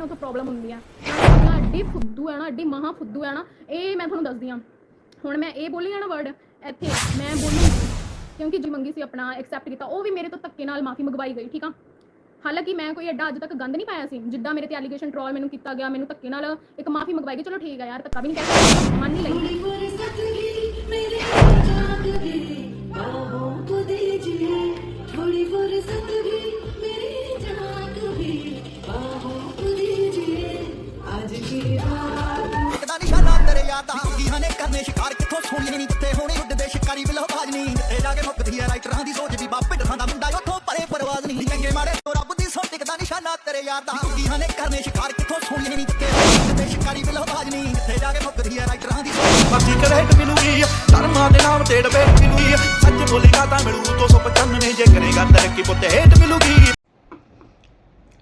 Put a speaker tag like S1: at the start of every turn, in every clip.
S1: ਮੈਨੂੰ ਉੱਥੇ ਪ੍ਰੋਬਲਮ ਹੁੰਦੀ ਆ। ਮੈਂ ਅੱਡੀ ਫੁੱਦੂ ਆ ਨਾ ਅੱਡੀ ਮਹਾ ਫੁੱਦੂ ਆ ਨਾ, ਇਹ ਮੈਂ ਤੁਹਾਨੂੰ ਦੱਸਦੀ ਆ। ਹੁਣ ਮੈਂ ਇਹ ਬੋਲੀ ਆ ਨਾ ਵਰਡ ਇੱਥੇ ਮੈਂ ਬੋਲੀ ਕਿਉਂਕਿ ਜੋ ਮੰਗੀ ਸੀ ਆਪਣਾ ਐਕਸੈਪਟ ਕੀਤਾ, ਉਹ ਵੀ ਮੇਰੇ ਤੋਂ ਧੱਕੇ ਨਾਲ ਮਾਫੀ ਮੰਗਵਾਈ ਗਈ, ਠੀਕ ਆ? ਹਾਲਾਂਕਿ ਮੈਂ ਕੋਈ ਐਡਾ ਅੱਜ ਤੱਕ ਗੰਦ ਨਹੀਂ ਪਾਇਆ ਸੀ, ਜਿੱਦਾਂ ਮੇਰੇ ਤੇ ਐਲੀਗੇਸ਼ਨ ਟ੍ਰੋਲ ਮੈਨੂੰ ਕੀਤਾ ਗਿਆ, ਮੈਨੂੰ ਧੱਕੇ ਨਾਲ ਇੱਕ ਮਾਫੀ ਮੰਗਵਾਈ ਗਈ। ਚਲੋ ਠੀਕ ਆ ਯਾਰ, ਧੱਕਾ ਵੀ ਨਹੀਂ ਕਹਿ ਮੰਨ ਨਹੀਂ ਲਈ
S2: ਨਿਸ਼ਾਨਾ ਤੇਰੇ ਯਾਦਾਂ। ਕੁਕੀਆਂ ਨੇ ਕਰਨੇ ਸ਼ਿਕਾਰ ਕਿੱਥੋਂ ਸੋਹਣੇ ਨਹੀਂ ਕਿੱਥੇ ਹੋਣੇ। ਉੱਡਦੇ ਸ਼ਿਕਾਰੀ ਬਿਲੋ ਬਾਜ ਨਹੀਂ ਕਿੱਥੇ ਜਾ ਕੇ ਮੁੱਕਦੀ ਐ ਰਾਈਟਰਾਂ ਦੀ ਸੋਚ ਵੀ ਬਾਪੇ ਡਰਾਂ ਦਾ ਮੁੰਡਾ। ਉੱਥੋਂ ਪਰੇ ਪਰਵਾਜ਼ ਨਹੀਂ। ਚੰਗੇ ਮਾੜੇ ਤੋਂ ਰੱਬ ਦੀ ਸੋਚ ਟਿਕਦਾ ਨਿਸ਼ਾਨਾ ਤੇਰੇ ਯਾਦਾਂ। ਕੁਕੀਆਂ ਨੇ ਕਰਨੇ ਸ਼ਿਕਾਰ ਕਿੱਥੋਂ ਸੋਹਣੇ ਨਹੀਂ ਕਿੱਥੇ ਹੋਣੇ। ਉੱਡਦੇ ਸ਼ਿਕਾਰੀ ਬਿਲੋ ਬਾਜ ਨਹੀਂ ਕਿੱਥੇ ਜਾ ਕੇ ਮੁੱਕਦੀ ਐ ਰਾਈਟਰਾਂ ਦੀ ਸੋਚ
S3: ਬਾਕੀ ਕਰੇਟ ਮਿਲੂਗੀ ਧਰਮਾਂ ਦੇ ਨਾਮ ਤੇ ਡਬੇਟ ਮਿਲੂਗੀ ਸੱਚ ਬੋਲੇਗਾ ਤਾਂ ਮਿਲੂ। 295 ਜੇ ਕਰੇਗਾ ਤਰੱਕੀ ਪੁੱਤੇ। ਹੇਟ ਮਿਲੂਗੀ।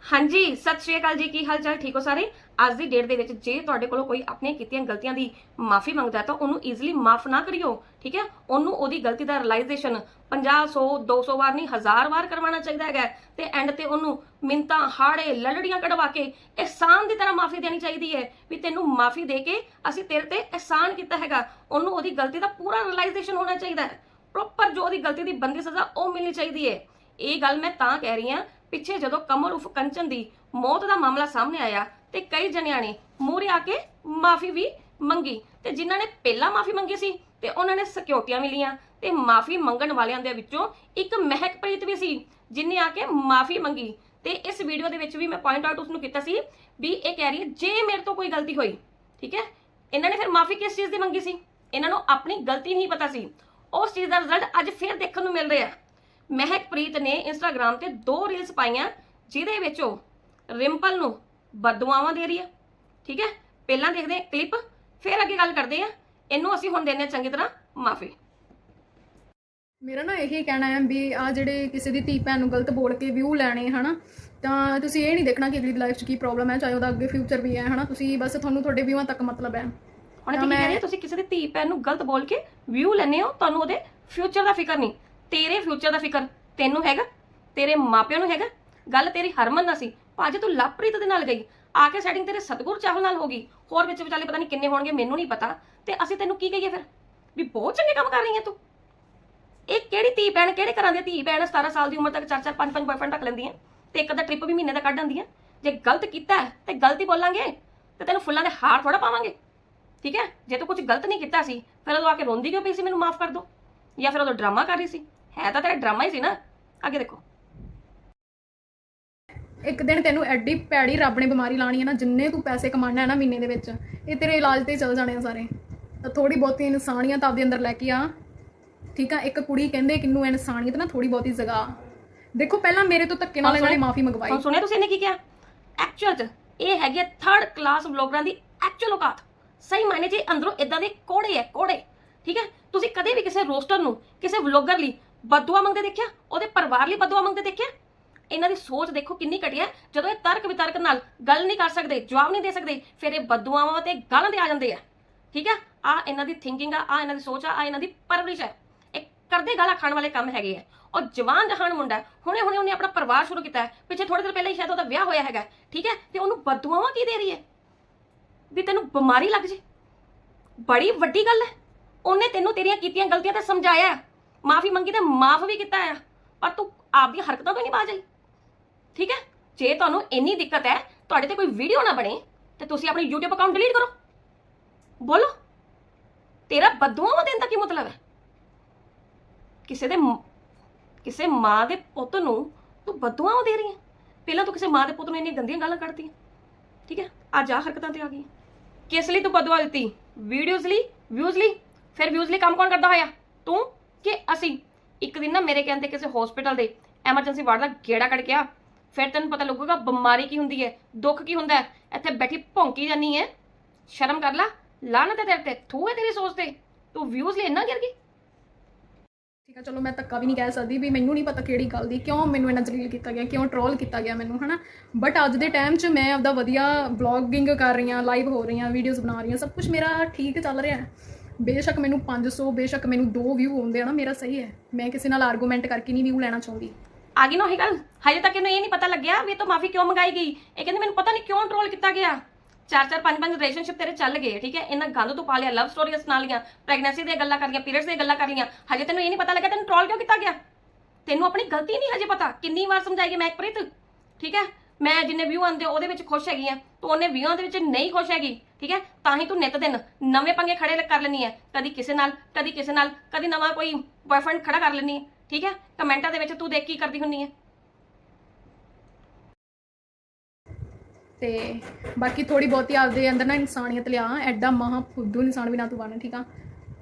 S4: ਹਾਂਜੀ ਸਤਿ ਸ਼੍ਰੀ ਅਕਾਲ ਜੀ। ਕੀ ਹਾਲ ਚਾਲ? ਠੀਕ ਹੋ ਸਾਰੇ? ਅੱਜ ਦੀ ਡੇਟ ਦੇ ਵਿੱਚ ਜੇ ਤੁਹਾਡੇ ਕੋਲੋਂ ਕੋਈ ਆਪਣੀਆਂ ਕੀਤੀਆਂ ਗਲਤੀਆਂ ਦੀ ਮਾਫੀ ਮੰਗਦਾ ਤਾਂ ਉਹਨੂੰ ਈਜ਼ੀਲੀ ਮਾਫ ਨਾ ਕਰਿਓ, ਠੀਕ ਹੈ? ਉਹਨੂੰ ਉਹਦੀ ਗਲਤੀ ਦਾ ਰਿਅਲਾਈਜੇਸ਼ਨ 50 100 200 ਵਾਰ ਨਹੀਂ, ਹਜ਼ਾਰ ਵਾਰ ਕਰਵਾਉਣਾ ਚਾਹੀਦਾ ਹੈਗਾ ਤੇ ਐਂਡ ਤੇ ਉਹਨੂੰ ਮਿੰਤਾ ਹਾੜੇ ਲਲੜੀਆਂ ਕਢਵਾ ਕੇ ਅਹਿਸਾਨ ਦੀ ਤਰ੍ਹਾਂ ਮਾਫੀ ਦੇਣੀ ਚਾਹੀਦੀ ਹੈ ਵੀ ਤੈਨੂੰ ਮਾਫੀ ਦੇ ਕੇ ਅਸੀਂ ਤੇਰੇ ਤੇ ਅਹਿਸਾਨ ਕੀਤਾ ਹੈਗਾ। ਉਹਨੂੰ ਉਹਦੀ ਗਲਤੀ ਦਾ ਪੂਰਾ ਰਿਅਲਾਈਜੇਸ਼ਨ ਹੋਣਾ ਚਾਹੀਦਾ ਹੈ। ਪ੍ਰੋਪਰ ਜੋ ਉਹਦੀ ਗਲਤੀ ਦੀ ਬੰਦੀ ਸਜ਼ਾ ਉਹ ਮਿਲਣੀ ਚਾਹੀਦੀ ਹੈ। ਇਹ ਗੱਲ ਮੈਂ ਤਾਂ ਕਹਿ ਰਹੀ ਹਾਂ, ਪਿੱਛੇ ਜਦੋਂ ਕਮਰ ਉਫ ਕੰਚਨ ਦੀ ਮੌਤ ਦਾ ਮਾਮਲਾ ਸਾਹਮਣੇ ਆਇਆ ਤੇ ਕਈ ਜਣਿਆਂ ਨੇ ਮੂਹਰੇ ਆ ਕੇ ਮਾਫੀ ਵੀ ਮੰਗੀ ਤੇ ਜਿਨ੍ਹਾਂ ਨੇ ਪਹਿਲਾਂ ਮਾਫੀ ਮੰਗੀ ਸੀ ਤੇ ਉਹਨਾਂ ਨੇ ਸਿਕਿਉਰਟੀਆਂ ਮਿਲੀਆਂ ਤੇ ਮਾਫੀ ਮੰਗਣ ਵਾਲਿਆਂ ਦੇ ਵਿੱਚੋਂ ਇੱਕ ਮਹਿਕਪ੍ਰੀਤ ਵੀ ਸੀ ਜਿਨੇ ਆ ਕੇ ਮਾਫੀ ਮੰਗੀ ਤੇ ਇਸ ਵੀਡੀਓ ਦੇ ਵਿੱਚ ਵੀ ਮੈਂ ਪੁਆਇੰਟ ਆਊਟ ਉਸ ਨੂੰ ਕੀਤਾ ਸੀ ਵੀ ਇਹ ਕਹਿ ਰਹੀ ਹੈ, ਜੇ ਮੇਰੇ ਤੋਂ ਕੋਈ ਗਲਤੀ ਹੋਈ, ਠੀਕ ਹੈ, ਇਹਨਾਂ ਨੇ ਫਿਰ ਮਾਫੀ ਕਿਸ ਚੀਜ਼ ਦੀ ਮੰਗੀ ਸੀ? ਇਹਨਾਂ ਨੂੰ ਆਪਣੀ ਗਲਤੀ ਨਹੀਂ ਪਤਾ ਸੀ। ਉਸ ਚੀਜ਼ ਦਾ ਰਿਜ਼ਲਟ ਅੱਜ ਫਿਰ ਦੇਖਣ ਨੂੰ ਮਿਲ ਰਿਹਾ ਮਹਿਕਪ੍ਰੀਤ ਨੇ ਇੰਸਟਾਗ੍ਰam ਤੇ ਦੋ ਰੀਲਸ ਪਾਈਆਂ, ਜਿਹਦੇ ਵਿੱਚ ਉਹ ਰਿੰਪਲ ਨੂੰ ਬਦਦੁਆਵਾਂ ਦੇ ਰਹੀ ਹੈ ਠੀਕ ਹੈ? ਪਹਿਲਾਂ ਦੇਖਦੇ ਹਾਂ ਕਲਿੱਪ ਫਿਰ ਅੱਗੇ ਗੱਲ ਕਰਦੇ ਹਾਂ। ਇਹਨੂੰ ਅਸੀਂ ਹੁਣ ਦਿੰਦੇ ਹਾਂ ਚੰਗੀ ਤਰ੍ਹਾਂ ਮਾਫੀ।
S1: ਮੇਰਾ ਨਾ ਇਹੀ ਕਹਿਣਾ ਹੈ ਵੀ ਆ ਜਿਹੜੇ ਕਿਸੇ ਦੀ ਧੀ ਭੈਣ ਨੂੰ ਗਲਤ ਬੋਲ ਕੇ ਵਿਊ ਲੈਣੇ ਹਨਾ? ਤਾਂ ਤੁਸੀਂ ਇਹ ਨਹੀਂ ਦੇਖਣਾ ਕਿ ਅਗਲੀ ਦੀ ਲਾਈਫ 'ਚ ਕੀ ਪ੍ਰੋਬਲਮ ਹੈ ਚਾਹੇ ਉਹਦਾ ਅੱਗੇ ਫਿਊਚਰ ਵੀ ਹੈ ਹਨਾ? ਤੁਸੀਂ ਬਸ ਤੁਹਾਨੂੰ ਤੁਹਾਡੇ ਵਿਊਆਂ ਤੱਕ ਮਤਲਬ ਹੈ
S4: ਹੁਣ ਇੱਥੇ ਕੀ ਕਹਿ ਰਹੀ ਹੈ ਤੁਸੀਂ ਕਿਸੇ ਦੀ ਧੀ ਭੈਣ ਨੂੰ ਗਲਤ ਬੋਲ ਕੇ ਵਿਊ ਲੈਣੇ ਹੋ ਤੁਹਾਨੂੰ ਉਹਦੇ ਫਿਊਚਰ ਦਾ ਫਿਕਰ ਨਹੀਂ। ਤੇਰੇ ਫਿਊਚਰ ਦਾ ਫਿਕਰ ਤੈਨੂੰ ਹੈਗਾ ਤੇਰੇ ਮਾਪਿਆਂ ਨੂੰ ਹੈਗਾ। ਗੱਲ ਤੇਰੀ ਹਰਮਨ ਨਾਲ ਸੀ। ਭਾਜੀ ਤੂੰ ਲਵਪ੍ਰੀਤ ਦੇ ਨਾਲ ਗਈ। ਆ ਕੇ ਸੈਟਿੰਗ ਤੇਰੇ ਸਤਗੁਰ ਚਾਹਲ ਨਾਲ ਹੋ ਗਈ। ਹੋਰ ਵਿੱਚ ਵਿਚਾਲੇ ਪਤਾ ਨਹੀਂ ਕਿੰਨੇ ਹੋਣਗੇ, ਮੈਨੂੰ ਨਹੀਂ ਪਤਾ। ਤੇ ਅਸੀਂ ਤੈਨੂੰ ਕੀ ਕਹੀਏ ਫਿਰ? ਵੀ ਬਹੁਤ ਚੰਗੇ ਕੰਮ ਕਰ ਰਹੀ ਹੈ ਤੂੰ। ਇਹ ਕਿਹੜੀ ਧੀ ਭੈਣ, ਕਿਹੜੇ ਘਰਾਂ ਦੀ ਧੀ ਭੈਣ 17 ਸਾਲ ਦੀ ਉਮਰ ਤੱਕ ਚਾਰ ਚਾਰ ਪੰਜ ਪੰਜ ਬॉयਫ੍ਰੈਂਡ ਰੱਖ ਲੈਂਦੀਆਂ ਤੇ ਇੱਕ ਅੱਧਾ ਟ੍ਰਿਪ ਵੀ ਮਹੀਨੇ ਦਾ ਕੱਢ ਆਉਂਦੀਆਂ ਜੇ ਗਲਤ ਕੀਤਾ ਹੈ, ਤੇ ਗਲਤੀ ਬੋਲਾਂਗੇ, ਤੇ ਤੈਨੂੰ ਫੁੱਲਾਂ ਦੇ ਹਾਰ ਥੋੜਾ ਪਾਵਾਂਗੇ। ਠੀਕ ਹੈ? ਜੇ ਤੂੰ ਕੁਝ ਗਲਤ ਨਹੀਂ ਕੀਤਾ ਸੀ, ਫਿਰ ਉਦੋਂ ਆ ਕੇ ਰੋਂਦੀ ਕਿਉਂ ਪਈ ਸੀ ਮੈਨੂੰ ਮਾਫ ਕਰ ਦੋ। ਜਾਂ ਫਿਰ ਉਦੋਂ ਡਰਾਮਾ ਕਰ ਰਹੀ ਸੀ। ਹੈ ਤਾਂ ਤੇਰਾ ਡਰਾਮਾ ਹੀ ਸੀ ਨਾ। ਅੱਗੇ ਦੇਖੋ।
S1: ਇੱਕ ਦਿਨ ਤੈਨੂੰ ਐਡੀ ਪੈੜੀ ਰੱਬ ਨੇ ਬਿਮਾਰੀ ਲਾਣੀ ਹੈ ਨਾ ਜਿੰਨੇ ਤੂੰ ਪੈਸੇ ਕਮਾਣਾ ਹੈ ਨਾ ਮਹੀਨੇ ਦੇ ਵਿੱਚ ਇਹ ਤੇਰੇ ਇਲਾਜ ਤੇ ਚੱਲ ਜਾਣੇ ਆ ਸਾਰੇ। ਤਾਂ ਥੋੜੀ ਬਹੁਤੀ ਇਨਸਾਨੀਅਤ ਆਪਦੇ ਅੰਦਰ ਲੈ ਕੇ ਆ। ਠੀਕ ਆ ਇੱਕ ਕੁੜੀ ਕਹਿੰਦੇ ਕਿੰਨੂੰ ਇਨਸਾਨੀਅਤ ਨਾ ਥੋੜੀ ਬਹੁਤੀ ਜਗਾ। ਦੇਖੋ ਪਹਿਲਾਂ ਮੇਰੇ ਤੋਂ ਧੱਕੇ ਨਾਲ ਇਹਨਾਂ ਨੇ ਮਾਫੀ ਮੰਗਵਾਈ।
S4: ਸੁਣਿਆ ਤੁਸੀਂ ਇਹਨੇ ਕੀ ਕਿਹਾ? ਐਕਚੁਅਲ ਚ ਇਹ ਹੈਗੀ ਥਰਡ ਕਲਾਸ ਵਲੌਗਰਾਂ ਦੀ ਐਕਚੁਅਲ ਔਕਾਤ। ਸਹੀ ਮਾਇਨੇ 'ਚ ਅੰਦਰੋਂ ਇਦਾਂ ਦੇ ਕੋੜੇ ਹੈ ਕੋੜੇ। ਠੀਕ ਹੈ ਤੁਸੀਂ ਕਦੇ ਵੀ ਕਿਸੇ ਰੋਸਟਰ ਨੂੰ ਕਿਸੇ ਵਲੌਗਰ ਲਈ ਬਦਦੁਆ ਮੰਗਦੇ ਦੇਖਿਆ? ਉਹਦੇ ਪਰਿਵਾਰ ਲਈ ਬਦਦੁਆ ਮੰਗਦੇ ਦੇਖਿਆ? ਇਹਨਾਂ ਦੀ ਸੋਚ ਦੇਖੋ ਕਿੰਨੀ ਘਟੀਆ ਹੈ। ਜਦੋਂ ਇਹ ਤਰਕ ਵਿਤਰਕ ਨਾਲ ਗੱਲ ਨਹੀਂ ਕਰ ਸਕਦੇ, ਜਵਾਬ ਨਹੀਂ ਦੇ ਸਕਦੇ, ਫਿਰ ਇਹ ਬਦਦੁਆਵਾਂ ਤੇ ਗਾਲਾਂ ਤੇ ਆ ਜਾਂਦੇ ਆ। ਠੀਕ ਹੈ? ਆ ਇਹਨਾਂ ਦੀ ਥਿੰਕਿੰਗ ਆ ਆ ਇਹਨਾਂ ਦੀ ਸੋਚ ਆ ਆ ਇਹਨਾਂ ਦੀ ਪਰਵਰਿਸ਼ ਹੈ ਇਹ ਕਰਦੇ ਗਾਲਾਂ ਖਾਣ ਵਾਲੇ ਕੰਮ ਹੈਗੇ ਆ। ਔਰ ਜਵਾਨ ਜਹਾਨ ਮੁੰਡਾ ਹੁਣੇ ਹੁਣੇ ਉਹਨੇ ਆਪਣਾ ਪਰਿਵਾਰ ਸ਼ੁਰੂ ਕੀਤਾ ਹੈ। ਪਿੱਛੇ ਥੋੜੇ ਦਿਨ ਪਹਿਲਾਂ ਹੀ ਸ਼ਾਇਦ ਉਹਦਾ ਵਿਆਹ ਹੋਇਆ ਹੈਗਾ ਠੀਕ ਹੈ? ਤੇ ਉਹਨੂੰ ਬਦਦੁਆਵਾਂ ਕੀ ਦੇ ਰਹੀ ਹੈ? ਵੀ ਤੈਨੂੰ ਬਿਮਾਰੀ ਲੱਗ ਜੇ। ਬੜੀ ਵੱਡੀ ਗੱਲ ਹੈ। ਉਹਨੇ ਤੈਨੂੰ ਤੇਰੀਆਂ ਕੀਤੀਆਂ ਗਲਤੀਆਂ ਤੇ ਸਮਝਾਇਆ ਮਾਫੀ ਮੰਗੀ ਤੇ ਮਾਫ ਵੀ ਕੀਤਾ ਆ ਪਰ ਤੂੰ ਆਪਦੀਆਂ ਹਰਕਤਾਂ ਤੋਂ ਨਹੀਂ ਬਾਜ ਆਈ। ਠੀਕ ਹੈ? ਜੇ ਤੁਹਾਨੂੰ ਇੰਨੀ ਦਿੱਕਤ ਹੈ, ਤੁਹਾਡੇ ਤੇ ਕੋਈ ਵੀਡੀਓ ਨਾ ਬਣੇ, ਤੇ ਤੁਸੀਂ ਆਪਣੀ YouTube ਅਕਾਊਂਟ ਡਿਲੀਟ ਕਰੋ। ਬੋਲੋ। ਤੇਰਾ ਬਦਦੁਆਵਾਂ ਦੇਣ ਦਾ ਕੀ ਮਤਲਬ ਹੈ? ਕਿਸੇ ਦੇ ਕਿਸੇ ਮਾਂ ਦੇ ਪੁੱਤ ਨੂੰ ਤੂੰ ਬਦਦੁਆਵਾਂ ਦੇ ਰਹੀ ਹੈ? ਪਹਿਲਾਂ ਤੂੰ ਕਿਸੇ ਮਾਂ ਦੇ ਪੁੱਤ ਨੂੰ ਇੰਨੀਆਂ ਗੰਦੀਆਂ ਗੱਲਾਂ ਕੱਢਦੀ ਠੀਕ ਹੈ? ਅੱਜ ਆ ਹਰਕਤਾਂ ਤੇ ਆ ਗਈ। ਕਿਸ ਲਈ ਤੂੰ ਬਦਦੁਆ ਦਿੱਤੀ? ਵੀਡੀਓਜ਼ ਲਈ? ਵਿਊਜ਼ ਲਈ? ਫਿਰ ਵਿਊਜ਼ ਲਈ ਕੰਮ ਕੌਣ ਕਰਦਾ ਹੋਇਆ? ਤੂੰ ਕਿ ਅਸੀਂ? ਇੱਕ ਦਿਨ ਨਾ ਮੇਰੇ ਕਹਿੰਦੇ ਕਿਸੇ ਹਸਪੀਟਲ ਦੇ ਐਮਰਜੈਂਸੀ ਵਾਰਡ ਦਾ ਗੇੜਾ ਕੱਢ ਕੇ ਆ ਫਿਰ ਤੈਨੂੰ ਪਤਾ ਲੱਗੂਗਾ ਬਿਮਾਰੀ ਕੀ ਹੁੰਦੀ ਹੈ, ਦੁੱਖ ਕੀ ਹੁੰਦਾ ਹੈ। ਇੱਥੇ ਬੈਠੀ ਭੌਂਕੀ ਜਾਨੀ ਹੈ। ਸ਼ਰਮ ਕਰ ਲਾ ਲਾਨਤ ਹੈ ਤੇਰੇ ਤੇ, ਤੂੰ ਹੈ ਤੇਰੀ ਸੋਚ ਤੇ। ਤੂੰ ਵਿਊਜ਼ ਲਈ ਇੰਨਾ ਗਿਰ ਗਈ।
S1: ਠੀਕ ਹੈ, ਚਲੋ ਮੈਂ ਧੱਕਾ ਵੀ ਨਹੀਂ ਕਹਿ ਸਕਦੀ ਵੀ ਮੈਨੂੰ ਨਹੀਂ ਪਤਾ ਕਿਹੜੀ ਗੱਲ ਦੀ, ਕਿਉਂ ਮੈਨੂੰ ਇੰਨਾ ਜਲੀਲ ਕੀਤਾ ਗਿਆ, ਕਿਉਂ ਟਰੋਲ ਕੀਤਾ ਗਿਆ ਮੈਨੂੰ, ਹਨਾ? ਬਟ ਅੱਜ ਦੇ ਟਾਈਮ 'ਚ ਮੈਂ ਆਪਦਾ ਵਧੀਆ ਵਲੌਗਿੰਗ ਕਰ ਰਹੀ ਹਾਂ ਲਾਈਵ ਹੋ ਰਹੀ ਹਾਂ ਵੀਡੀਓਜ਼ ਬਣਾ ਰਹੀ ਹਾਂ, ਸਭ ਕੁਝ ਮੇਰਾ ਠੀਕ ਚੱਲ ਰਿਹਾ ਹੈ। ਬੇਸ਼ੱਕ ਮੈਨੂੰ 500 ਬੇਸ਼ੱਕ ਮੈਨੂੰ 2 ਵਿਊ ਆਉਂਦੇ ਆ ਨਾ, ਮੇਰਾ ਸਹੀ ਹੈ। ਮੈਂ ਕਿਸੇ ਨਾਲ ਆਰਗੂਮੈਂਟ ਕਰਕੇ ਨਹੀਂ ਵਿਊ ਲੈਣਾ ਚਾਹੁੰਦੀ।
S4: ਆ ਗਈ ਨਾ ਉਹੀ ਗੱਲ? ਹਜੇ ਤੱਕ ਇਹਨੂੰ ਇਹ ਨਹੀਂ ਪਤਾ ਲੱਗਿਆ ਵੀ ਇਹ ਤੋਂ ਮਾਫੀ ਕਿਉਂ ਮੰਗਾਈ ਗਈ? ਇਹ ਕਹਿੰਦੇ ਮੈਨੂੰ ਪਤਾ ਨਹੀਂ ਕਿਉਂ ਟ੍ਰੋਲ ਕੀਤਾ ਗਿਆ। ਚਾਰ ਚਾਰ, ਪੰਜ ਪੰਜ ਰਿਲੇਸ਼ਨਸ਼ਿਪ ਤੇਰੇ ਚੱਲ ਗਏ, ਠੀਕ ਹੈ? ਇਹਨਾਂ ਗੰਦ ਤੋਂ ਪਾ ਲਿਆ ਲਵ ਸਟੋਰੀਆਂ ਸੁਣਾ ਲੀਆਂ ਪ੍ਰੈਗਨੈਂਸੀ ਦੀਆਂ ਗੱਲਾਂ ਕਰ ਲੀਆਂ ਪੀਰੀਅਡਸ ਦੀਆਂ ਗੱਲਾਂ ਕਰ ਲੀਆਂ। ਹਜੇ ਤੈਨੂੰ ਇਹ ਨਹੀਂ ਪਤਾ ਲੱਗਿਆ ਤੈਨੂੰ ਟ੍ਰੋਲ ਕਿਉਂ ਕੀਤਾ ਗਿਆ? ਤੈਨੂੰ ਆਪਣੀ ਗਲਤੀ ਨਹੀਂ ਹਜੇ ਪਤਾ? ਕਿੰਨੀ ਵਾਰ ਸਮਝਾਈ ਗਈ ਮੈਕਪ੍ਰੀਤ ਠੀਕ ਹੈ? ਮੈਂ ਜਿੰਨੇ ਵਿਊ ਆਉਂਦੇ ਉਹਦੇ ਵਿੱਚ ਖੁਸ਼ ਹੈਗੀ ਆ। ਤੂੰ ਉਹਨੇ ਵਿਊਆਂ ਦੇ ਵਿੱਚ ਨਹੀਂ ਖੁਸ਼ ਹੈਗੀ, ਠੀਕ ਹੈ? ਤਾਂ ਹੀ ਤੂੰ ਨਿਤ ਦਿਨ ਨਵੇਂ ਪੰਗੇ ਖੜੇ ਕਰ ਲੈਣੀ ਹੈ। ਕਦੀ ਕਿਸੇ ਨਾਲ, ਕਦੀ ਕਿਸੇ ਨਾਲ, ਕਦੀ ਨਵਾਂ ਕੋਈ ਬॉयਫ੍ਰੈਂਡ ਖੜਾ ਕਰ ਲੈਣੀ ਹੈ। ਠੀਕ ਹੈ? ਕਮੈਂਟਾਂ ਦੇ ਵਿੱਚ ਤੂੰ ਦੇਖ ਕੀ ਕਰਦੀ ਹੁੰਨੀ ਹੈ?
S1: ਤੇ ਬਾਕੀ ਥੋੜੀ ਬਹੁਤੀ ਆਪਦੇ ਅੰਦਰ ਨਾ ਇਨਸਾਨੀਅਤ ਲਿਆ। ਐਡਾ ਮਹਾ ਫੁੱਦੂ ਇਨਸਾਨ ਵੀ ਨਾ ਤੂੰ ਬਣ ਠੀਕ ਆ?